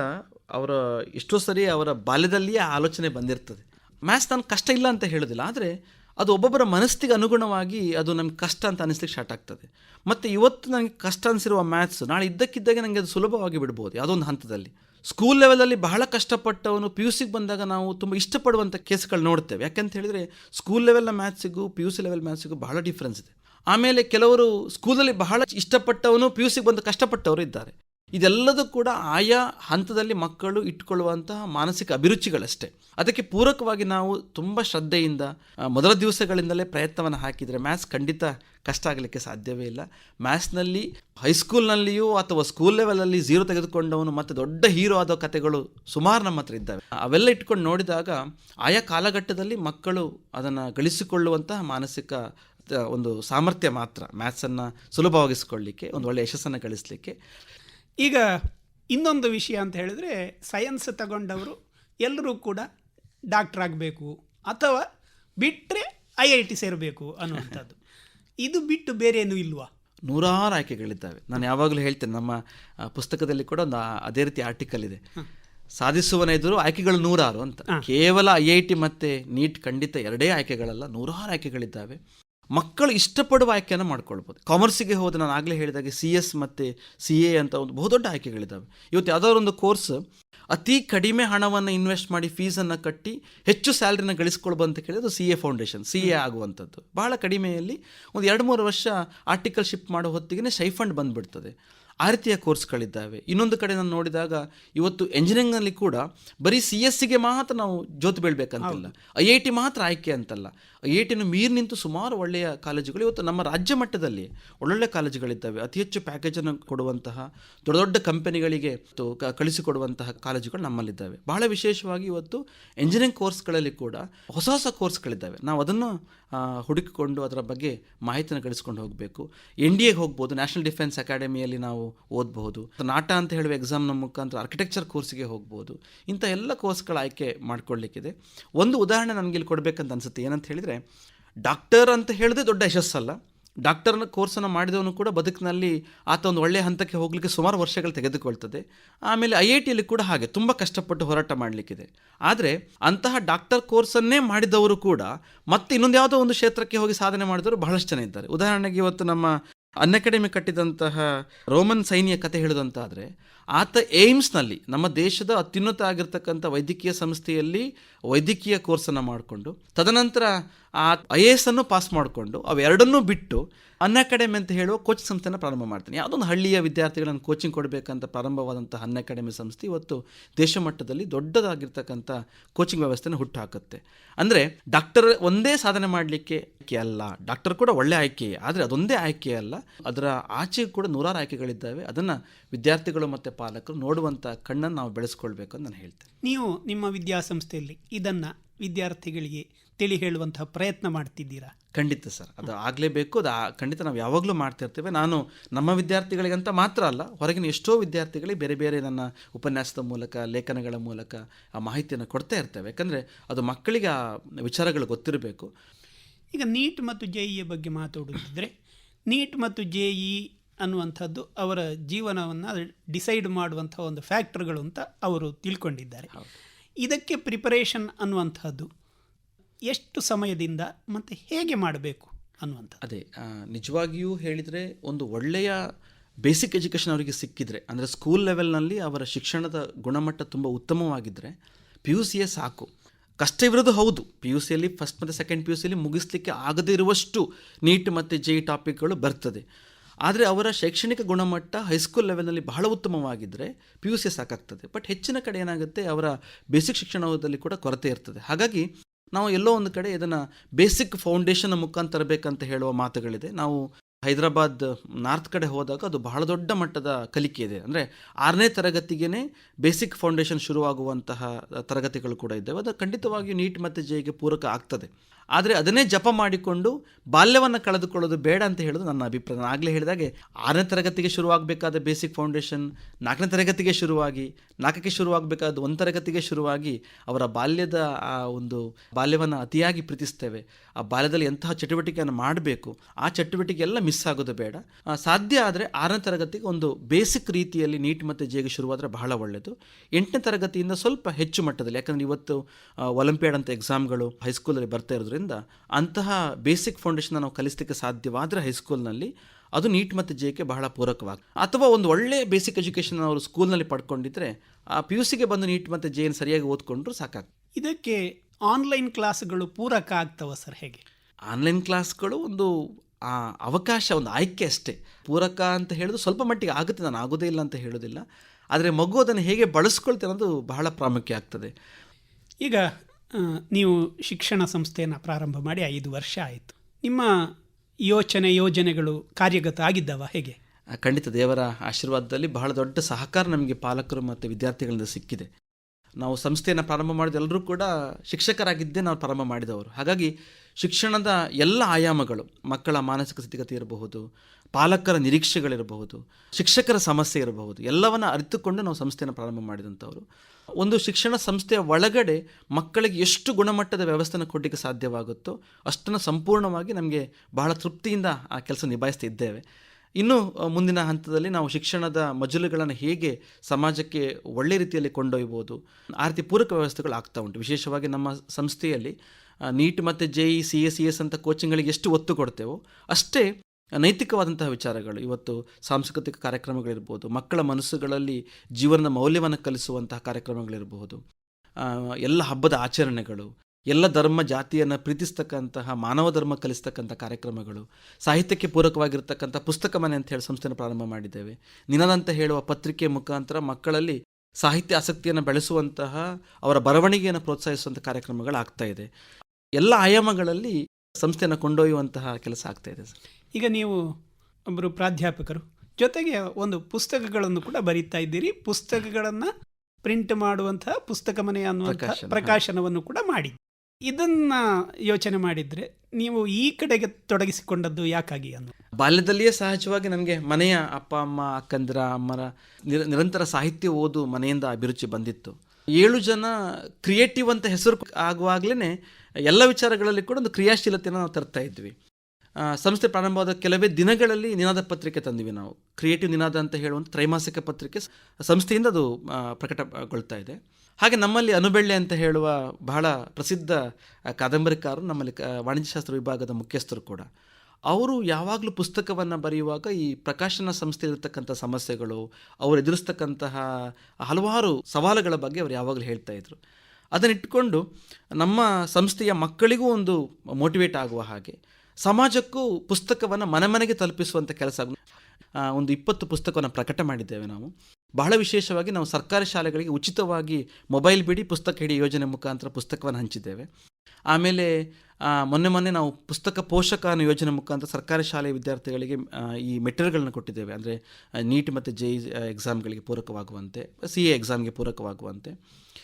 ಅವರ ಎಷ್ಟೋ ಸರಿ ಅವರ ಬಾಲ್ಯದಲ್ಲಿಯೇ ಆಲೋಚನೆ ಬಂದಿರ್ತದೆ. ಮ್ಯಾಥ್ಸ್ ನಾನು ಕಷ್ಟ ಇಲ್ಲ ಅಂತ ಹೇಳೋದಿಲ್ಲ ಆದರೆ ಅದು ಒಬ್ಬೊಬ್ಬರ ಮನಸ್ಸಿಗೆ ಅನುಗುಣವಾಗಿ ಅದು ನಮ್ಗೆ ಕಷ್ಟ ಅಂತ ಅನಿಸ್ಲಿಕ್ಕೆ ಸ್ಟಾರ್ಟ್ ಆಗ್ತದೆ. ಮತ್ತು ಇವತ್ತು ನನಗೆ ಕಷ್ಟ ಅನಿಸಿರುವ ಮ್ಯಾಥ್ಸ್ ನಾಳೆ ಇದ್ದಕ್ಕಿದ್ದಾಗೆ ನನಗೆ ಅದು ಸುಲಭವಾಗಿ ಬಿಡ್ಬೋದು, ಯಾವುದೊಂದು ಹಂತದಲ್ಲಿ. ಸ್ಕೂಲ್ ಲೆವೆಲಲ್ಲಿ ಬಹಳ ಕಷ್ಟಪಟ್ಟವನು ಪಿ ಯು ಸಿಗೆ ಬಂದಾಗ ನಾವು ತುಂಬ ಇಷ್ಟಪಡುವಂಥ ಕೇಸ್ಗಳು ನೋಡ್ತೇವೆ. ಯಾಕಂತ ಹೇಳಿದರೆ ಸ್ಕೂಲ್ ಲೆವೆಲ್ನ ಮ್ಯಾಥ್ಸಿಗೂ ಪಿ ಯು ಸಿ ಲೆವೆಲ್ ಮ್ಯಾಥ್ಸಿಗೂ ಬಹಳ ಡಿಫ್ರೆನ್ಸ್ ಇದೆ. ಆಮೇಲೆ ಕೆಲವರು ಸ್ಕೂಲಲ್ಲಿ ಬಹಳ ಇಷ್ಟಪಟ್ಟವನು ಪಿ ಯು ಸಿಗೆ ಬಂದು ಕಷ್ಟಪಟ್ಟವರು ಇದ್ದಾರೆ. ಇದೆಲ್ಲದೂ ಕೂಡ ಆಯಾ ಹಂತದಲ್ಲಿ ಮಕ್ಕಳು ಇಟ್ಕೊಳ್ಳುವಂತಹ ಮಾನಸಿಕ ಅಭಿರುಚಿಗಳಷ್ಟೇ. ಅದಕ್ಕೆ ಪೂರಕವಾಗಿ ನಾವು ತುಂಬ ಶ್ರದ್ಧೆಯಿಂದ ಮೊದಲ ದಿವಸಗಳಿಂದಲೇ ಪ್ರಯತ್ನವನ್ನು ಹಾಕಿದರೆ ಮ್ಯಾಥ್ಸ್ ಖಂಡಿತ ಕಷ್ಟ ಆಗಲಿಕ್ಕೆ ಸಾಧ್ಯವೇ ಇಲ್ಲ. ಮ್ಯಾಥ್ಸ್ನಲ್ಲಿ ಹೈಸ್ಕೂಲ್ನಲ್ಲಿಯೂ ಅಥವಾ ಸ್ಕೂಲ್ ಲೆವೆಲಲ್ಲಿ ಝೀರೋ ತೆಗೆದುಕೊಂಡವನು ಮತ್ತು ದೊಡ್ಡ ಹೀರೋ ಆದ ಕಥೆಗಳು ಸುಮಾರು ನಮ್ಮ ಹತ್ರ ಇದ್ದಾವೆ. ಅವೆಲ್ಲ ಇಟ್ಕೊಂಡು ನೋಡಿದಾಗ ಆಯಾ ಕಾಲಘಟ್ಟದಲ್ಲಿ ಮಕ್ಕಳು ಅದನ್ನು ಗಳಿಸಿಕೊಳ್ಳುವಂತಹ ಮಾನಸಿಕ ಒಂದು ಸಾಮರ್ಥ್ಯ ಮಾತ್ರ. ಮ್ಯಾಥ್ಸನ್ನು ಸುಲಭವಾಗಿಸ್ಕೊಳ್ಳಿಕ್ಕೆ, ಒಂದು ಒಳ್ಳೆಯ ಯಶಸ್ಸನ್ನು ಗಳಿಸಲಿಕ್ಕೆ. ಈಗ ಇನ್ನೊಂದು ವಿಷಯ ಅಂತ ಹೇಳಿದರೆ ಸೈನ್ಸ್ ತಗೊಂಡವರು ಎಲ್ಲರೂ ಕೂಡ ಡಾಕ್ಟ್ರ್ ಆಗಬೇಕು ಅಥವಾ ಬಿಟ್ಟರೆ ಐ ಐ ಟಿ ಸೇರಬೇಕು ಅನ್ನುವಂಥದ್ದು. ಇದು ಬಿಟ್ಟು ಬೇರೆ ಏನೂ ಇಲ್ವಾ? ನೂರಾರು ಆಯ್ಕೆಗಳಿದ್ದಾವೆ. ನಾನು ಯಾವಾಗಲೂ ಹೇಳ್ತೇನೆ ನಮ್ಮ ಪುಸ್ತಕದಲ್ಲಿ ಕೂಡ ಒಂದು ಅದೇ ರೀತಿ ಆರ್ಟಿಕಲ್ ಇದೆ. ಸಾಧಿಸುವನ ಎದುರು ಆಯ್ಕೆಗಳು ನೂರಾರು ಅಂತ. ಕೇವಲ ಐ ಐ ಟಿ ಮತ್ತು ನೀಟ್ ಖಂಡಿತ ಎರಡೇ ಆಯ್ಕೆಗಳಲ್ಲ ನೂರಾರು ಆಯ್ಕೆಗಳಿದ್ದಾವೆ. ಮಕ್ಕಳು ಇಷ್ಟಪಡುವ ಆಯ್ಕೆಯನ್ನು ಮಾಡ್ಕೊಳ್ಬೋದು. ಕಾಮರ್ಸಿಗೆ ಹೋದ ನಾನು ಆಗಲೇ ಹೇಳಿದಾಗೆ ಸಿ ಎಸ್ ಮತ್ತು ಸಿ ಎ ಅಂತ ಒಂದು ಬಹುದೊಡ್ಡ ಆಯ್ಕೆಗಳಿದ್ದಾವೆ ಇವತ್ತು ಯಾವುದಾದ್ರು ಒಂದು ಕೋರ್ಸ್ ಅತಿ ಕಡಿಮೆ ಹಣವನ್ನು ಇನ್ವೆಸ್ಟ್ ಮಾಡಿ ಫೀಸನ್ನು ಕಟ್ಟಿ ಹೆಚ್ಚು ಸ್ಯಾಲ್ರಿನ ಗಳಿಸ್ಕೊಳ್ಬೋದು ಅಂತ ಕೇಳಿದ್ರೆ C A foundation C A ಆಗುವಂಥದ್ದು. ಬಹಳ ಕಡಿಮೆಯಲ್ಲಿ ಒಂದು ಎರಡು ಮೂರು ವರ್ಷ ಆರ್ಟಿಕಲ್ ಶಿಫ್ಟ್ ಮಾಡೋ ಹೊತ್ತಿಗೆ ಶೈಫಂಡ್ ಬಂದುಬಿಡ್ತದೆ. ಆ ರೀತಿಯ ಕೋರ್ಸ್ಗಳಿದ್ದಾವೆ. ಇನ್ನೊಂದು ಕಡೆ ನಾನು ನೋಡಿದಾಗ ಇವತ್ತು ಎಂಜಿನಿಯರಿಂಗ್ನಲ್ಲಿ ಕೂಡ ಬರೀ ಸಿ ಎಸ್ ಸಿಗೆ ಮಾತ್ರ ನಾವು ಜೋತು ಬೀಳ್ಬೇಕಂತಲ್ಲ. ಐ ಐ ಟಿ ಮಾತ್ರ ಆಯ್ಕೆ ಅಂತಲ್ಲ. ಐ ಐ ಟಿನ ಮೀರಿ ನಿಂತು ಸುಮಾರು ಒಳ್ಳೆಯ ಕಾಲೇಜುಗಳು ಇವತ್ತು ನಮ್ಮ ರಾಜ್ಯ ಮಟ್ಟದಲ್ಲಿ ಒಳ್ಳೊಳ್ಳೆ ಕಾಲೇಜುಗಳಿದ್ದಾವೆ. ಅತಿ ಹೆಚ್ಚು ಪ್ಯಾಕೇಜನ್ನು ಕೊಡುವಂತಹ ದೊಡ್ಡ ದೊಡ್ಡ ಕಂಪನಿಗಳಿಗೆ ಕಳಿಸಿಕೊಡುವಂತಹ ಕಾಲೇಜುಗಳು ನಮ್ಮಲ್ಲಿದ್ದಾವೆ. ಬಹಳ ವಿಶೇಷವಾಗಿ ಇವತ್ತು ಎಂಜಿನಿಯರಿಂಗ್ ಕೋರ್ಸ್ಗಳಲ್ಲಿ ಕೂಡ ಹೊಸ ಹೊಸ ಕೋರ್ಸ್ಗಳಿದ್ದಾವೆ ನಾವು ಅದನ್ನು ಹುಡುಕಿಕೊಂಡು ಅದರ ಬಗ್ಗೆ ಮಾಹಿತಿಯನ್ನು ಗಳಿಸ್ಕೊಂಡು ಹೋಗಬೇಕು. ಎನ್ ಡಿ ಎಗೆ ಹೋಗ್ಬೋದು ನ್ಯಾಷನಲ್ ಡಿಫೆನ್ಸ್ ಅಕಾಡೆಮಿಯಲ್ಲಿ ನಾವು ಓದಬಹುದು. ನಾಟ ಅಂತ ಹೇಳುವ ಎಕ್ಸಾಮ್ನ ಮುಖಾಂತರ ಆರ್ಕಿಟೆಕ್ಚರ್ ಕೋರ್ಸ್ಗೆ ಹೋಗ್ಬೋದು ಇಂಥ ಎಲ್ಲ ಕೋರ್ಸ್ಗಳ ಆಯ್ಕೆ ಮಾಡ್ಕೊಳ್ಳಿಕ್ಕಿದೆ. ಒಂದು ಉದಾಹರಣೆ ನನಗೆ ಇಲ್ಲಿ ಕೊಡಬೇಕಂತ ಅನಿಸುತ್ತೆ. ಏನಂತ ಹೇಳಿದರೆ ಡಾಕ್ಟರ್ ಅಂತ ಹೇಳಿದ್ರೆ ದೊಡ್ಡ ಯಶಸ್ಸಲ್ಲ. ಡಾಕ್ಟರ್ನ ಕೋರ್ಸನ್ನು ಮಾಡಿದವನು ಕೂಡ ಬದುಕಿನಲ್ಲಿ ಆತ ಒಂದು ಒಳ್ಳೆಯ ಹಂತಕ್ಕೆ ಹೋಗಲಿಕ್ಕೆ ಸುಮಾರು ವರ್ಷಗಳು ತೆಗೆದುಕೊಳ್ತದೆ. ಆಮೇಲೆ ಐ ಐ ಟಿಯಲ್ಲಿ ಕೂಡ ಹಾಗೆ, ತುಂಬ ಕಷ್ಟಪಟ್ಟು ಹೋರಾಟ ಮಾಡಲಿಕ್ಕಿದೆ. ಆದರೆ ಅಂತಹ ಡಾಕ್ಟರ್ ಕೋರ್ಸನ್ನೇ ಮಾಡಿದವರು ಕೂಡ ಮತ್ತೆ ಇನ್ನೊಂದು ಯಾವುದೋ ಒಂದು ಕ್ಷೇತ್ರಕ್ಕೆ ಹೋಗಿ ಸಾಧನೆ ಮಾಡಿದವರು ಬಹಳಷ್ಟು ಜನ ಇದ್ದಾರೆ. ಉದಾಹರಣೆಗೆ ಇವತ್ತು ನಮ್ಮ ಅನ್ ಅಕಾಡೆಮಿ ಕಟ್ಟಿದಂತಹ ರೋಮನ್ ಸೈನ್ಯ ಕತೆ ಹೇಳೋದಂತಾದರೆ ಆತ ಏಮ್ಸ್ನಲ್ಲಿ ನಮ್ಮ ದೇಶದ ಅತ್ಯುನ್ನತ ಆಗಿರ್ತಕ್ಕಂಥ ವೈದ್ಯಕೀಯ ಸಂಸ್ಥೆಯಲ್ಲಿ ವೈದ್ಯಕೀಯ ಕೋರ್ಸನ್ನು ಮಾಡಿಕೊಂಡು, ತದನಂತರ ಆ ಐ ಎ ಎಸ್ ಅನ್ನು ಪಾಸ್ ಮಾಡಿಕೊಂಡು, ಅವೆರಡನ್ನೂ ಬಿಟ್ಟು ಅನ್ ಅಕಾಡೆಮಿ ಅಂತ ಹೇಳುವ ಕೋಚ್ ಸಂಸ್ಥೆನ ಪ್ರಾರಂಭ ಮಾಡ್ತೀನಿ. ಯಾವುದೊಂದು ಹಳ್ಳಿಯ ವಿದ್ಯಾರ್ಥಿಗಳನ್ನು ಕೋಚಿಂಗ್ ಕೊಡಬೇಕಂತ ಪ್ರಾರಂಭವಾದಂಥ ಅನ್ ಅಕಾಡೆಮಿ ಸಂಸ್ಥೆ ಇವತ್ತು ದೇಶ ಮಟ್ಟದಲ್ಲಿ ದೊಡ್ಡದಾಗಿರ್ತಕ್ಕಂಥ ಕೋಚಿಂಗ್ ವ್ಯವಸ್ಥೆನ ಹುಟ್ಟು ಹಾಕುತ್ತೆ ಅಂದರೆ ಡಾಕ್ಟರ್ ಒಂದೇ ಸಾಧನೆ ಮಾಡಲಿಕ್ಕೆ ಆಯ್ಕೆ ಅಲ್ಲ. ಡಾಕ್ಟರ್ ಕೂಡ ಒಳ್ಳೆ ಆಯ್ಕೆ, ಆದರೆ ಅದೊಂದೇ ಆಯ್ಕೆ ಅಲ್ಲ. ಅದರ ಆಚೆ ಕೂಡ ನೂರಾರು ಆಯ್ಕೆಗಳಿದ್ದಾವೆ. ಅದನ್ನು ವಿದ್ಯಾರ್ಥಿಗಳು ಮತ್ತು ಪಾಲಕರು ನೋಡುವಂಥ ಕಣ್ಣನ್ನು ನಾವು ಬೆಳೆಸ್ಕೊಳ್ಬೇಕು ಅಂತ ನಾನು ಹೇಳ್ತೇನೆ. ನೀವು ನಿಮ್ಮ ವಿದ್ಯಾಸಂಸ್ಥೆಯಲ್ಲಿ ಇದನ್ನು ವಿದ್ಯಾರ್ಥಿಗಳಿಗೆ ತಿಳಿ ಹೇಳುವಂತಹ ಪ್ರಯತ್ನ ಮಾಡ್ತಿದ್ದೀರಾ? ಖಂಡಿತ ಸರ್. ಅದು ಆಗಲೇಬೇಕು. ಅದು ಖಂಡಿತ ನಾವು ಯಾವಾಗಲೂ ಮಾಡ್ತಿರ್ತೇವೆ. ನಾನು ನಮ್ಮ ವಿದ್ಯಾರ್ಥಿಗಳಿಗಂತ ಮಾತ್ರ ಅಲ್ಲ ಹೊರಗಿನ ಎಷ್ಟೋ ವಿದ್ಯಾರ್ಥಿಗಳಿಗೆ ಬೇರೆ ಬೇರೆ ನನ್ನ ಉಪನ್ಯಾಸದ ಮೂಲಕ ಲೇಖನಗಳ ಮೂಲಕ ಆ ಮಾಹಿತಿಯನ್ನು ಕೊಡ್ತಾ ಇರ್ತೇವೆ. ಯಾಕಂದರೆ ಅದು ಮಕ್ಕಳಿಗೆ ಆ ವಿಚಾರಗಳು ಗೊತ್ತಿರಬೇಕು. ಈಗ ನೀಟ್ ಮತ್ತು ಜೆ ಇಯ ಬಗ್ಗೆ ಮಾತಾಡುತ್ತಿದ್ರೆ ನೀಟ್ ಮತ್ತು ಜೆ ಇ ಅನ್ನುವಂಥದ್ದು ಅವರ ಜೀವನವನ್ನು ಡಿಸೈಡ್ ಮಾಡುವಂಥ ಒಂದು ಫ್ಯಾಕ್ಟರ್ಗಳು ಅಂತ ಅವರು ತಿಳ್ಕೊಂಡಿದ್ದಾರೆ. ಇದಕ್ಕೆ ಪ್ರಿಪರೇಷನ್ ಅನ್ನುವಂಥದ್ದು ಎಷ್ಟು ಸಮಯದಿಂದ ಮತ್ತು ಹೇಗೆ ಮಾಡಬೇಕು ಅನ್ನುವಂಥ ಅದೇ ನಿಜವಾಗಿಯೂ ಹೇಳಿದರೆ ಒಂದು ಒಳ್ಳೆಯ ಬೇಸಿಕ್ ಎಜುಕೇಷನ್ ಅವರಿಗೆ ಸಿಕ್ಕಿದರೆ ಅಂದರೆ ಸ್ಕೂಲ್ ಲೆವೆಲ್ನಲ್ಲಿ ಅವರ ಶಿಕ್ಷಣದ ಗುಣಮಟ್ಟ ತುಂಬ ಉತ್ತಮವಾಗಿದ್ದರೆ ಪಿ ಯು ಸಿಯೇ ಸಾಕು. ಇರೋದು ಹೌದು. ಪಿ ಯು ಸಿಯಲ್ಲಿ ಫಸ್ಟ್ ಮತ್ತು ಸೆಕೆಂಡ್ ಪಿ ಯು ಸಿಯಲ್ಲಿ ಮುಗಿಸ್ಲಿಕ್ಕೆ ಆಗದೇ ಇರುವಷ್ಟು ನೀಟ್ ಮತ್ತು ಜೆ ಇ ಟಾಪಿಕ್ಗಳು ಬರ್ತದೆ. ಆದರೆ ಅವರ ಶೈಕ್ಷಣಿಕ ಗುಣಮಟ್ಟ ಹೈಸ್ಕೂಲ್ ಲೆವೆಲ್ನಲ್ಲಿ ಬಹಳ ಉತ್ತಮವಾಗಿದ್ದರೆ ಪಿ ಯು ಸಿ ಸಾಕಾಗ್ತದೆ. ಬಟ್ ಹೆಚ್ಚಿನ ಕಡೆ ಏನಾಗುತ್ತೆ ಅವರ ಬೇಸಿಕ್ ಶಿಕ್ಷಣದಲ್ಲಿ ಕೂಡ ಕೊರತೆ ಇರ್ತದೆ. ಹಾಗಾಗಿ ನಾವು ಎಲ್ಲೋ ಒಂದು ಕಡೆ ಇದನ್ನು ಬೇಸಿಕ್ ಫೌಂಡೇಶನ್ ಮುಖಾಂತರ ಬೇಕಂತ ಹೇಳುವ ಮಾತುಗಳಿದೆ. ನಾವು ಹೈದರಾಬಾದ್, ನಾರ್ತ್ ಕಡೆ ಹೋದಾಗ ಅದು ಬಹಳ ದೊಡ್ಡ ಮಟ್ಟದ ಕಲಿಕೆ ಇದೆ. ಅಂದರೆ ಆರನೇ ತರಗತಿಗೇ ಬೇಸಿಕ್ ಫೌಂಡೇಶನ್ ಶುರುವಾಗುವಂತಹ ತರಗತಿಗಳು ಕೂಡ ಇದ್ದಾವೆ. ಅದು ಖಂಡಿತವಾಗಿಯೂ ನೀಟ್ ಮತ್ತು ಜೆಗೆ ಪೂರಕ ಆಗ್ತದೆ. ಆದರೆ ಅದನ್ನೇ ಜಪ ಮಾಡಿಕೊಂಡು ಬಾಲ್ಯವನ್ನು ಕಳೆದುಕೊಳ್ಳೋದು ಬೇಡ ಅಂತ ಹೇಳೋದು ನನ್ನ ಅಭಿಪ್ರಾಯ. ನಾನು ಆಗಲೇ ಹೇಳಿದಾಗೆ ಆರನೇ ತರಗತಿಗೆ ಶುರುವಾಗಬೇಕಾದ ಬೇಸಿಕ್ ಫೌಂಡೇಶನ್ ನಾಲ್ಕನೇ ತರಗತಿಗೆ ಶುರುವಾಗಿ, ನಾಲ್ಕಕ್ಕೆ ಶುರುವಾಗಬೇಕಾದ ಒಂದು ತರಗತಿಗೆ ಶುರುವಾಗಿ ಅವರ ಬಾಲ್ಯದ ಆ ಒಂದು ಬಾಲ್ಯವನ್ನು ಅತಿಯಾಗಿ ಪ್ರೀತಿಸ್ತೇವೆ. ಆ ಬಾಲ್ಯದಲ್ಲಿ ಎಂತಹ ಚಟುವಟಿಕೆಯನ್ನು ಮಾಡಬೇಕು, ಆ ಚಟುವಟಿಕೆ ಎಲ್ಲ ಮಿಸ್ ಆಗೋದು ಬೇಡ. ಸಾಧ್ಯ ಆದರೆ ಆರನೇ ತರಗತಿಗೆ ಒಂದು ಬೇಸಿಕ್ ರೀತಿಯಲ್ಲಿ ನೀಟ್ ಮತ್ತು ಜೇಗೆ ಶುರುವಾದರೆ ಬಹಳ ಒಳ್ಳೆಯದು ಎಂಟನೇ ತರಗತಿಯಿಂದ ಸ್ವಲ್ಪ ಹೆಚ್ಚು ಮಟ್ಟದಲ್ಲಿ, ಯಾಕಂದರೆ ಇವತ್ತು ಒಲಿಂಪಿಯಾಡ್ ಅಂತ ಎಕ್ಸಾಮ್ಗಳು ಹೈಸ್ಕೂಲಲ್ಲಿ ಬರ್ತಾ ಇರೋದ್ರಿಂದ ಅಂತಹ ಬೇಸಿಕ್ ಫೌಂಡೇಶನ್ ನಾವು ಕಲಿಸಲಿಕ್ಕೆ ಸಾಧ್ಯವಾದರೆ ಹೈಸ್ಕೂಲ್ನಲ್ಲಿ ಅದು ನೀಟ್ ಮತ್ತು ಜೆಗೆ ಬಹಳ ಪೂರಕವಾಗಿ ಅಥವಾ ಒಂದು ಒಳ್ಳೆಯ ಬೇಸಿಕ್ ಎಜುಕೇಷನ್ ಅವರು ಸ್ಕೂಲ್ನಲ್ಲಿ ಪಡ್ಕೊಂಡಿದ್ರೆ ಆ ಪಿ ಯು ಸಿಗೆ ಬಂದು ನೀಟ್ ಮತ್ತು ಜೆ ಸರಿಯಾಗಿ ಓದ್ಕೊಂಡ್ರು ಸಾಕಾಗ್ತದೆ ಇದಕ್ಕೆ ಆನ್ಲೈನ್ ಕ್ಲಾಸ್ಗಳು ಪೂರಕ ಆಗ್ತವ ಸರ್ ಹೇಗೆ? ಆನ್ಲೈನ್ ಕ್ಲಾಸ್ಗಳು ಒಂದು ಆ, ಅವಕಾಶ ಒಂದು ಆಯ್ಕೆ ಅಷ್ಟೇ. ಪೂರಕ ಅಂತ ಹೇಳೋದು ಸ್ವಲ್ಪ ಮಟ್ಟಿಗೆ ಆಗುತ್ತೆ ನಾನು ಆಗೋದೇ ಇಲ್ಲ ಅಂತ ಹೇಳೋದಿಲ್ಲ. ಆದರೆ ಮಗು ಅದನ್ನು ಹೇಗೆ ಬಳಸ್ಕೊಳ್ತೇನೆ ಅನ್ನೋದು ಬಹಳ ಪ್ರಾಮುಖ್ಯ ಆಗ್ತದೆ. ಈಗ ನೀವು ಶಿಕ್ಷಣ ಸಂಸ್ಥೆಯನ್ನು ಪ್ರಾರಂಭ ಮಾಡಿ ಐದು ವರ್ಷ ಆಯಿತು. ನಿಮ್ಮ ಯೋಚನೆ, ಯೋಜನೆಗಳು ಕಾರ್ಯಗತ ಆಗಿದ್ದವ ಹೇಗೆ? ಖಂಡಿತ ದೇವರ ಆಶೀರ್ವಾದದಲ್ಲಿ ಬಹಳ ದೊಡ್ಡ ಸಹಕಾರ ನಮಗೆ ಪಾಲಕರು ಮತ್ತು ವಿದ್ಯಾರ್ಥಿಗಳಿಂದ ಸಿಕ್ಕಿದೆ. ನಾವು ಸಂಸ್ಥೆಯನ್ನು ಪ್ರಾರಂಭ ಮಾಡಿದ ಎಲ್ಲರೂ ಕೂಡ ಶಿಕ್ಷಕರಾಗಿದ್ದೇ ನಾವು ಪ್ರಾರಂಭ ಮಾಡಿದವರು. ಹಾಗಾಗಿ ಶಿಕ್ಷಣದ ಎಲ್ಲ ಆಯಾಮಗಳು ಮಕ್ಕಳ ಮಾನಸಿಕ ಸ್ಥಿತಿಗತಿ ಇರಬಹುದು, ಪಾಲಕರ ನಿರೀಕ್ಷೆಗಳಿರಬಹುದು, ಶಿಕ್ಷಕರ ಸಮಸ್ಯೆ ಇರಬಹುದು, ಎಲ್ಲವನ್ನು ಅರಿತುಕೊಂಡು ನಾವು ಸಂಸ್ಥೆಯನ್ನು ಪ್ರಾರಂಭ ಮಾಡಿದಂಥವರು. ಒಂದು ಶಿಕ್ಷಣ ಸಂಸ್ಥೆಯ ಒಳಗಡೆ ಮಕ್ಕಳಿಗೆ ಎಷ್ಟು ಗುಣಮಟ್ಟದ ವ್ಯವಸ್ಥೆನ ಕೊಡಲಿಕ್ಕೆ ಸಾಧ್ಯವಾಗುತ್ತೋ ಅಷ್ಟನ್ನು ಸಂಪೂರ್ಣವಾಗಿ ನಮಗೆ ಬಹಳ ತೃಪ್ತಿಯಿಂದ ಆ ಕೆಲಸ ನಿಭಾಯಿಸ್ತಿದ್ದೇವೆ. ಇನ್ನು ಮುಂದಿನ ಹಂತದಲ್ಲಿ ನಾವು ಶಿಕ್ಷಣದ ಮಜಲುಗಳನ್ನು ಹೇಗೆ ಸಮಾಜಕ್ಕೆ ಒಳ್ಳೆ ರೀತಿಯಲ್ಲಿ ಕೊಂಡೊಯ್ಬೋದು ಆ ಪೂರಕ ವ್ಯವಸ್ಥೆಗಳು ಆಗ್ತಾ ಉಂಟು. ವಿಶೇಷವಾಗಿ ನಮ್ಮ ಸಂಸ್ಥೆಯಲ್ಲಿ ನೀಟ್ ಮತ್ತು J E C S C S ಅಂತ ಕೋಚಿಂಗ್ಗಳಿಗೆ ಎಷ್ಟು ಒತ್ತು ಕೊಡ್ತೇವೋ ಅಷ್ಟೇ ನೈತಿಕವಾದಂತಹ ವಿಚಾರಗಳು, ಇವತ್ತು ಸಾಂಸ್ಕೃತಿಕ ಕಾರ್ಯಕ್ರಮಗಳಿರ್ಬೋದು, ಮಕ್ಕಳ ಮನಸ್ಸುಗಳಲ್ಲಿ ಜೀವನದ ಮೌಲ್ಯವನ್ನು ಕಲಿಸುವಂತಹ ಕಾರ್ಯಕ್ರಮಗಳಿರಬಹುದು ಎಲ್ಲ ಹಬ್ಬದ ಆಚರಣೆಗಳು, ಎಲ್ಲ ಧರ್ಮ ಜಾತಿಯನ್ನು ಪ್ರೀತಿಸ್ತಕ್ಕಂತಹ, ಮಾನವ ಧರ್ಮ ಕಲಿಸ್ತಕ್ಕಂಥ ಕಾರ್ಯಕ್ರಮಗಳು, ಸಾಹಿತ್ಯಕ್ಕೆ ಪೂರಕವಾಗಿರ್ತಕ್ಕಂಥ ಪುಸ್ತಕ ಮನೆ ಅಂತ ಹೇಳಿ ಸಂಸ್ಥೆಯನ್ನು ಪ್ರಾರಂಭ ಮಾಡಿದ್ದೇವೆ. ನಿನದಂತ ಹೇಳುವ ಪತ್ರಿಕೆ ಮುಖಾಂತರ ಮಕ್ಕಳಲ್ಲಿ ಸಾಹಿತ್ಯ ಆಸಕ್ತಿಯನ್ನು ಬೆಳೆಸುವಂತಹ, ಅವರ ಬರವಣಿಗೆಯನ್ನು ಪ್ರೋತ್ಸಾಹಿಸುವಂಥ ಕಾರ್ಯಕ್ರಮಗಳು ಆಗ್ತಾ ಇದೆ. ಎಲ್ಲ ಆಯಾಮಗಳಲ್ಲಿ ಸಂಸ್ಥೆಯನ್ನು ಕೊಂಡೊಯ್ಯುವಂತಹ ಕೆಲಸ ಆಗ್ತಾ ಇದೆ ಸರ್. ಈಗ ನೀವು ಒಬ್ಬರು ಪ್ರಾಧ್ಯಾಪಕರು ಜೊತೆಗೆ ಒಂದು ಪುಸ್ತಕಗಳನ್ನು ಕೂಡ ಬರೀತಾ ಇದ್ದೀರಿ. ಪುಸ್ತಕಗಳನ್ನು ಪ್ರಿಂಟ್ ಮಾಡುವಂತಹ ಪುಸ್ತಕ ಮನೆ ಅನ್ನುವಂಥ ಪ್ರಕಾಶನ, ಪ್ರಕಾಶನವನ್ನು ಕೂಡ ಮಾಡಿ. ಇದನ್ನ ಯೋಚನೆ ಮಾಡಿದ್ರೆ ನೀವು ಈ ಕಡೆಗೆ ತೊಡಗಿಸಿಕೊಂಡದ್ದು ಯಾಕಾಗಿ ಅನ್ನು ಬಾಲ್ಯದಲ್ಲಿಯೇ ಸಹಜವಾಗಿ ನನಗೆ ಮನೆಯ ಅಪ್ಪ ಅಮ್ಮ ಅಕ್ಕಂದಿರ ಅಮ್ಮರ ನಿರ ನಿರಂತರ ಸಾಹಿತ್ಯ ಓದು ಮನೆಯಿಂದ ಅಭಿರುಚಿ ಬಂದಿತ್ತು. ಏಳು ಜನ ಕ್ರಿಯೇಟಿವ್ ಅಂತ ಹೆಸರು ಆಗುವಾಗಲೇ ಎಲ್ಲ ವಿಚಾರಗಳಲ್ಲಿ ಕೂಡ ಒಂದು ಕ್ರಿಯಾಶೀಲತೆಯನ್ನು ನಾವು ತರ್ತಾ ಇದ್ವಿ. ಸಂಸ್ಥೆ ಪ್ರಾರಂಭವಾದ ಕೆಲವೇ ದಿನಗಳಲ್ಲಿ ನಿನಾದ ಪತ್ರಿಕೆ ತಂದಿವಿ ನಾವು. ಕ್ರಿಯೇಟಿವ್ ನಿನಾದ ಅಂತ ಹೇಳುವಂಥ ತ್ರೈಮಾಸಿಕ ಪತ್ರಿಕೆ ಸಂಸ್ಥೆಯಿಂದ ಅದು ಪ್ರಕಟಗೊಳ್ತಾ ಇದೆ. ಹಾಗೆ ನಮ್ಮಲ್ಲಿ ಅನುಬೆಳ್ಳೆ ಅಂತ ಹೇಳುವ ಬಹಳ ಪ್ರಸಿದ್ಧ ಕಾದಂಬರಿಕಾರರು ನಮ್ಮಲ್ಲಿ ವಾಣಿಜ್ಯಶಾಸ್ತ್ರ ವಿಭಾಗದ ಮುಖ್ಯಸ್ಥರು ಕೂಡ. ಅವರು ಯಾವಾಗಲೂ ಪುಸ್ತಕವನ್ನು ಬರೆಯುವಾಗ ಈ ಪ್ರಕಾಶನ ಸಂಸ್ಥೆಯಲ್ಲಿರ್ತಕ್ಕಂಥ ಸಮಸ್ಯೆಗಳು, ಅವರು ಎದುರಿಸ್ತಕ್ಕಂತಹ ಹಲವಾರು ಸವಾಲುಗಳ ಬಗ್ಗೆ ಅವರು ಯಾವಾಗಲೂ ಹೇಳ್ತಾ ಇದ್ರು. ಅದನ್ನಿಟ್ಕೊಂಡು ನಮ್ಮ ಸಂಸ್ಥೆಯ ಮಕ್ಕಳಿಗೂ ಒಂದು ಮೋಟಿವೇಟ್ ಆಗುವ ಹಾಗೆ ಸಮಾಜಕ್ಕೂ ಪುಸ್ತಕವನ್ನು ಮನೆ ಮನೆಗೆ ತಲುಪಿಸುವಂಥ ಕೆಲಸ ಒಂದು ಇಪ್ಪತ್ತು ಪುಸ್ತಕವನ್ನು ಪ್ರಕಟ ಮಾಡಿದ್ದೇವೆ ನಾವು. ಬಹಳ ವಿಶೇಷವಾಗಿ ನಾವು ಸರ್ಕಾರಿ ಶಾಲೆಗಳಿಗೆ ಉಚಿತವಾಗಿ ಮೊಬೈಲ್ ಬಿಡಿ ಪುಸ್ತಕ ಹಿಡಿ ಯೋಜನೆ ಮುಖಾಂತರ ಪುಸ್ತಕವನ್ನು ಹಂಚಿದ್ದೇವೆ. ಆಮೇಲೆ ಮೊನ್ನೆ ಮೊನ್ನೆ ನಾವು ಪುಸ್ತಕ ಪೋಷಕ ಯೋಜನೆ ಮುಖಾಂತರ ಸರ್ಕಾರಿ ಶಾಲೆಯ ವಿದ್ಯಾರ್ಥಿಗಳಿಗೆ ಈ ಮೆಟೀರಿಯಲ್ಗಳನ್ನ ಕೊಟ್ಟಿದ್ದೇವೆ. ಅಂದರೆ ನೀಟ್ ಮತ್ತು ಜೆ ಎಕ್ಸಾಮ್ಗಳಿಗೆ ಪೂರಕವಾಗುವಂತೆ, ಸಿ ಎ ಎಕ್ಸಾಮ್ಗೆ ಪೂರಕವಾಗುವಂತೆ.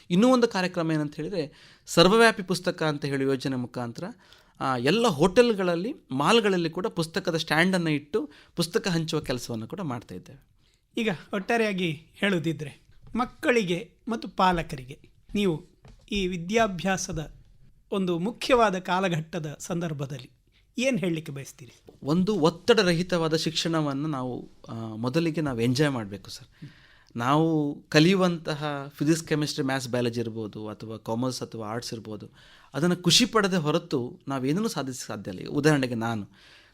ಇನ್ನೂ ಒಂದು ಕಾರ್ಯಕ್ರಮ ಏನಂತ ಹೇಳಿದರೆ, ಸರ್ವವ್ಯಾಪಿ ಪುಸ್ತಕ ಅಂತ ಹೇಳಿ ಯೋಜನೆ ಮುಖಾಂತರ ಎಲ್ಲ ಹೋಟೆಲ್ಗಳಲ್ಲಿ, ಮಾಲ್ಗಳಲ್ಲಿ ಕೂಡ ಪುಸ್ತಕದ ಸ್ಟ್ಯಾಂಡನ್ನು ಇಟ್ಟು ಪುಸ್ತಕ ಹಂಚುವ ಕೆಲಸವನ್ನು ಕೂಡ ಮಾಡ್ತಾ ಇದ್ದೇವೆ. ಈಗ ಒಟ್ಟಾರೆಯಾಗಿ ಹೇಳುದಿದ್ರೆ ಮಕ್ಕಳಿಗೆ ಮತ್ತು ಪಾಲಕರಿಗೆ ನೀವು ಈ ವಿದ್ಯಾಭ್ಯಾಸದ ಒಂದು ಮುಖ್ಯವಾದ ಕಾಲಘಟ್ಟದ ಸಂದರ್ಭದಲ್ಲಿ ಏನು ಹೇಳಲಿಕ್ಕೆ ಬಯಸ್ತೀರಿ? ಒಂದು ಒತ್ತಡ ರಹಿತವಾದ ಶಿಕ್ಷಣವನ್ನು ನಾವು ಮೊದಲಿಗೆ ನಾವು ಎಂಜಾಯ್ ಮಾಡಬೇಕು ಸರ್. ನಾವು ಕಲಿಯುವಂತಹ ಫಿಸಿಕ್ಸ್ ಕೆಮಿಸ್ಟ್ರಿ ಮ್ಯಾಥ್ಸ್ ಬಯಾಲಜಿ ಇರ್ಬೋದು, ಅಥವಾ ಕಾಮರ್ಸ್ ಅಥವಾ ಆರ್ಟ್ಸ್ ಇರ್ಬೋದು, ಅದನ್ನು ಖುಷಿ ಪಡದೆ ಹೊರತು ನಾವೇನೂ ಸಾಧಿಸಕ್ಕೆ ಸಾಧ್ಯ ಇಲ್ಲ. ಉದಾಹರಣೆಗೆ ನಾನು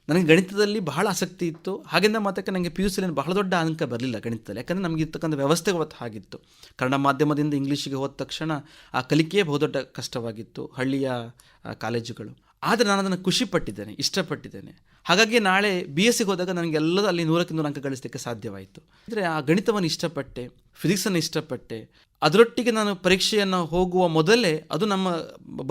ನನಗೆ ಗಣಿತದಲ್ಲಿ ಬಹಳ ಆಸಕ್ತಿ ಇತ್ತು. ಹಾಗೆಂದ ಮಾತಕ್ಕೆ ನನಗೆ ಪಿ ಯು ಸಿಲಿ ಬಹಳ ದೊಡ್ಡ ಅಂಕ ಬರಲಿಲ್ಲ ಗಣಿತದಲ್ಲಿ. ಯಾಕಂದರೆ ನಮಗೆ ಇರ್ತಕ್ಕಂಥ ವ್ಯವಸ್ಥೆ ಅವತ್ತು ಹಾಗಿತ್ತು. ಕನ್ನಡ ಮಾಧ್ಯಮದಿಂದ ಇಂಗ್ಲೀಷಿಗೆ ಹೋದ ತಕ್ಷಣ ಆ ಕಲಿಕೆಯೇ ಬಹುದೊಡ್ಡ ಕಷ್ಟವಾಗಿತ್ತು. ಹಳ್ಳಿಯ ಕಾಲೇಜುಗಳು ಆದರೆ ನಾನು ಅದನ್ನು ಖುಷಿಪಟ್ಟಿದ್ದೇನೆ, ಇಷ್ಟಪಟ್ಟಿದ್ದೇನೆ. ಹಾಗಾಗಿ ನಾಳೆ ಬಿ ಎಸ್ ಸಿಗೆ ಹೋದಾಗ ನನಗೆಲ್ಲದೂ ಅಲ್ಲಿ ನೂರಕ್ಕೆ ನೂರು ಅಂಕ ಗಳಿಸಲಿಕ್ಕೆ ಸಾಧ್ಯವಾಯಿತು. ಅಂದರೆ ಆ ಗಣಿತವನ್ನು ಇಷ್ಟಪಟ್ಟೆ ಫಿಸಿಕ್ಸನ್ನು ಇಷ್ಟಪಟ್ಟೆ, ಅದರೊಟ್ಟಿಗೆ ನಾನು ಪರೀಕ್ಷೆಯನ್ನು ಹೋಗುವ ಮೊದಲೇ ಅದು ನಮ್ಮ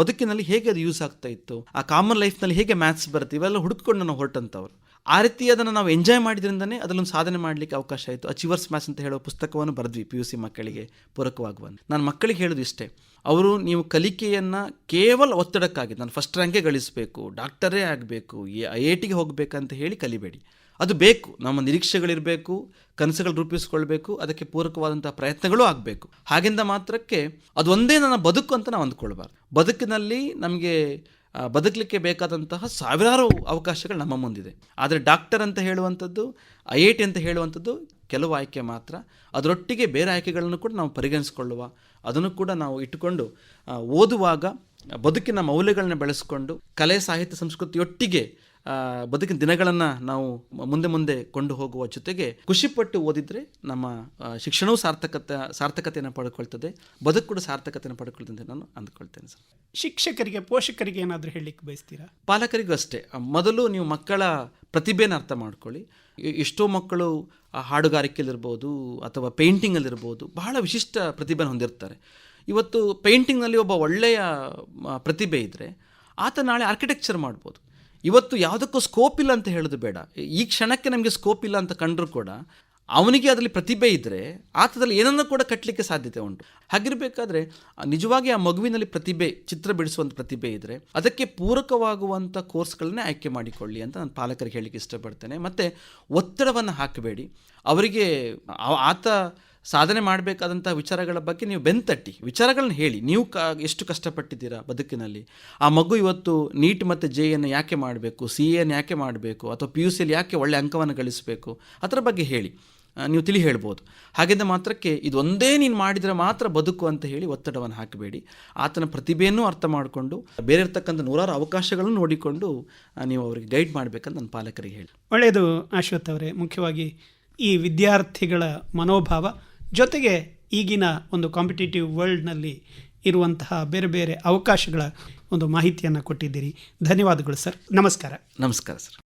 ಬದುಕಿನಲ್ಲಿ ಹೇಗೆ ಅದು ಯೂಸ್ ಆಗ್ತಾ ಇತ್ತು, ಆ ಕಾಮನ್ ಲೈಫ್ನಲ್ಲಿ ಹೇಗೆ ಮ್ಯಾಥ್ಸ್ ಬರುತ್ತೆ, ಇವೆಲ್ಲ ಹುಡುಕೊಂಡು ನಾವು ಹೊರಟಂಥವ್ರು ಆ ರೀತಿ ಅದನ್ನು ನಾವು ಎಂಜಾಯ್ ಮಾಡಿದ್ರಿಂದನೇ ಅದರಲ್ಲೊಂದು ಸಾಧನೆ ಮಾಡಲಿಕ್ಕೆ ಅವಕಾಶ ಆಯಿತು. ಅಚೀವರ್ಸ್ ಮ್ಯಾಥ್ಸ್ ಅಂತ ಹೇಳೋ ಪುಸ್ತಕವನ್ನು ಬರೆದ್ವಿ ಪಿ ಯು ಸಿ ಮಕ್ಕಳಿಗೆ ಪೂರಕವಾಗುವಂತೆ ನಾನು ಮಕ್ಕಳಿಗೆ ಹೇಳೋದು ಇಷ್ಟೇ ಅವರು ನೀವು ಕಲಿಕೆಯನ್ನು ಕೇವಲ ಒತ್ತಡಕ್ಕಾಗಿ, ನಾನು ಫಸ್ಟ್ ರ್ಯಾಂಕೇ ಗಳಿಸಬೇಕು ಡಾಕ್ಟರೇ ಆಗಬೇಕು ಐ ಐ ಟಿಗೆ ಹೋಗಬೇಕಂತ ಹೇಳಿ ಕಲಿಬೇಡಿ. ಅದು ಬೇಕು, ನಮ್ಮ ನಿರೀಕ್ಷೆಗಳಿರಬೇಕು, ಕನಸುಗಳು ರೂಪಿಸ್ಕೊಳ್ಬೇಕು, ಅದಕ್ಕೆ ಪೂರಕವಾದಂಥ ಪ್ರಯತ್ನಗಳು ಆಗಬೇಕು. ಹಾಗೆಂದ ಮಾತ್ರಕ್ಕೆ ಅದು ಒಂದೇ ನನ್ನ ಬದುಕು ಅಂತ ನಾವು ಅಂದ್ಕೊಳ್ಬಾರ್ದು. ಬದುಕಿನಲ್ಲಿ ನಮಗೆ ಬದುಕಲಿಕ್ಕೆ ಬೇಕಾದಂತಹ ಸಾವಿರಾರು ಅವಕಾಶಗಳು ನಮ್ಮ ಮುಂದಿದೆ. ಆದರೆ ಡಾಕ್ಟರ್ ಅಂತ ಹೇಳುವಂಥದ್ದು ಐ ಐ ಟಿ ಅಂತ ಹೇಳುವಂಥದ್ದು ಕೆಲವು ಆಯ್ಕೆ ಮಾತ್ರ. ಅದರೊಟ್ಟಿಗೆ ಬೇರೆ ಆಯ್ಕೆಗಳನ್ನು ಕೂಡ ನಾವು ಪರಿಗಣಿಸಿಕೊಳ್ಳುವ ಅದನ್ನು ಕೂಡ ನಾವು ಇಟ್ಟುಕೊಂಡು ಓದುವಾಗ ಬದುಕಿನ ಮೌಲ್ಯಗಳನ್ನ ಬೆಳೆಸ್ಕೊಂಡು ಕಲೆ ಸಾಹಿತ್ಯ ಸಂಸ್ಕೃತಿಯೊಟ್ಟಿಗೆ ಬದುಕಿನ ದಿನಗಳನ್ನು ನಾವು ಮುಂದೆ ಮುಂದೆ ಕೊಂಡು ಹೋಗುವ ಜೊತೆಗೆ ಖುಷಿಪಟ್ಟು ಓದಿದರೆ ನಮ್ಮ ಶಿಕ್ಷಣವೂ ಸಾರ್ಥಕತೆ ಸಾರ್ಥಕತೆಯನ್ನು ಪಡ್ಕೊಳ್ತದೆ. ಬದುಕು ಕೂಡ ಸಾರ್ಥಕತೆಯನ್ನು ಪಡ್ಕೊಳ್ತದೆ ಅಂತ ನಾನು ಅಂದ್ಕೊಳ್ತೇನೆ ಸರ್. ಶಿಕ್ಷಕರಿಗೆ ಪೋಷಕರಿಗೆ ಏನಾದರೂ ಹೇಳಲಿಕ್ಕೆ ಬಯಸ್ತೀರಾ? ಪಾಲಕರಿಗೂ ಅಷ್ಟೇ. ಮೊದಲು ನೀವು ಮಕ್ಕಳ ಪ್ರತಿಭೆಯನ್ನು ಅರ್ಥ ಮಾಡ್ಕೊಳ್ಳಿ. ಎಷ್ಟೋ ಮಕ್ಕಳು ಹಾಡುಗಾರಿಕೆಯಲ್ಲಿರ್ಬೋದು ಅಥವಾ ಪೇಂಟಿಂಗಲ್ಲಿರ್ಬೋದು ಬಹಳ ವಿಶಿಷ್ಟ ಪ್ರತಿಭೆನ ಹೊಂದಿರ್ತಾರೆ. ಇವತ್ತು ಪೇಂಟಿಂಗ್ನಲ್ಲಿ ಒಬ್ಬ ಒಳ್ಳೆಯ ಪ್ರತಿಭೆ ಇದ್ದರೆ ಆತ ನಾಳೆ ಆರ್ಕಿಟೆಕ್ಚರ್ ಮಾಡ್ಬೋದು. ಇವತ್ತು ಯಾವುದಕ್ಕೂ ಸ್ಕೋಪ್ ಇಲ್ಲ ಅಂತ ಹೇಳೋದು ಬೇಡ. ಈ ಕ್ಷಣಕ್ಕೆ ನಮಗೆ ಸ್ಕೋಪ್ ಇಲ್ಲ ಅಂತ ಕಂಡರೂ ಕೂಡ ಅವನಿಗೆ ಅದರಲ್ಲಿ ಪ್ರತಿಭೆ ಇದ್ದರೆ ಆತದಲ್ಲಿ ಏನನ್ನು ಕೂಡ ಕಟ್ಟಲಿಕ್ಕೆ ಸಾಧ್ಯತೆ ಉಂಟು. ಹಾಗಿರಬೇಕಾದ್ರೆ ನಿಜವಾಗಿ ಆ ಮಗುವಿನಲ್ಲಿ ಪ್ರತಿಭೆ, ಚಿತ್ರ ಬಿಡಿಸುವಂಥ ಪ್ರತಿಭೆ ಇದ್ದರೆ ಅದಕ್ಕೆ ಪೂರಕವಾಗುವಂಥ ಕೋರ್ಸ್ಗಳನ್ನೇ ಆಯ್ಕೆ ಮಾಡಿಕೊಳ್ಳಿ ಅಂತ ನಾನು ಪಾಲಕರಿಗೆ ಹೇಳಲಿಕ್ಕೆ ಇಷ್ಟಪಡ್ತೇನೆ. ಮತ್ತು ಒತ್ತಡವನ್ನು ಹಾಕಬೇಡಿ. ಅವರಿಗೆ ಆತ ಸಾಧನೆ ಮಾಡಬೇಕಾದಂಥ ವಿಚಾರಗಳ ಬಗ್ಗೆ ನೀವು ಬೆಂತಟ್ಟಿ. ವಿಚಾರಗಳನ್ನ ಹೇಳಿ. ನೀವು ಕ, ಎಷ್ಟು ಕಷ್ಟಪಟ್ಟಿದ್ದೀರಾ ಬದುಕಿನಲ್ಲಿ? ಆ ಮಗು ಇವತ್ತು ನೀಟ್ ಮತ್ತು ಜೆ ಎನ್ನು ಯಾಕೆ ಮಾಡಬೇಕು? ಸಿ ಎನ್ನು ಯಾಕೆ ಮಾಡಬೇಕು? ಅಥವಾ ಪಿ ಯು ಸಿಯಲ್ಲಿ ಯಾಕೆ ಒಳ್ಳೆ ಅಂಕವನ್ನು ಗಳಿಸಬೇಕು? ಅದರ ಬಗ್ಗೆ ಹೇಳಿ. ನೀವು ತಿಳಿ ಹೇಳ್ಬೋದು. ಹಾಗೆಂದ ಮಾತ್ರಕ್ಕೆ ಇದೊಂದೇ ನೀನು ಮಾಡಿದರೆ ಮಾತ್ರ ಬದುಕು ಅಂತ ಹೇಳಿ ಒತ್ತಡವನ್ನು ಹಾಕಬೇಡಿ. ಆತನ ಪ್ರತಿಭೆಯನ್ನು ಅರ್ಥ ಮಾಡಿಕೊಂಡು ಬೇರೆ ಇರ್ತಕ್ಕಂಥ ನೂರಾರು ಅವಕಾಶಗಳನ್ನು ನೋಡಿಕೊಂಡು ನೀವು ಅವರಿಗೆ ಗೈಡ್ ಮಾಡಬೇಕಂತ ನನ್ನ ಪಾಲಕರಿಗೆ ಹೇಳಿ. ಒಳ್ಳೆಯದು ಅಶ್ವಥ್ ಅವರೇ. ಮುಖ್ಯವಾಗಿ ಈ ವಿದ್ಯಾರ್ಥಿಗಳ ಮನೋಭಾವ ಜೊತೆಗೆ ಈಗಿನ ಒಂದು ಕಾಂಪಿಟೇಟಿವ್ ವರ್ಲ್ಡ್ನಲ್ಲಿ ಇರುವಂತಹ ಬೇರೆ ಬೇರೆ ಅವಕಾಶಗಳ ಒಂದು ಮಾಹಿತಿಯನ್ನು ಕೊಟ್ಟಿದ್ದೀರಿ. ಧನ್ಯವಾದಗಳು ಸರ್. ನಮಸ್ಕಾರ. ನಮಸ್ಕಾರ ಸರ್.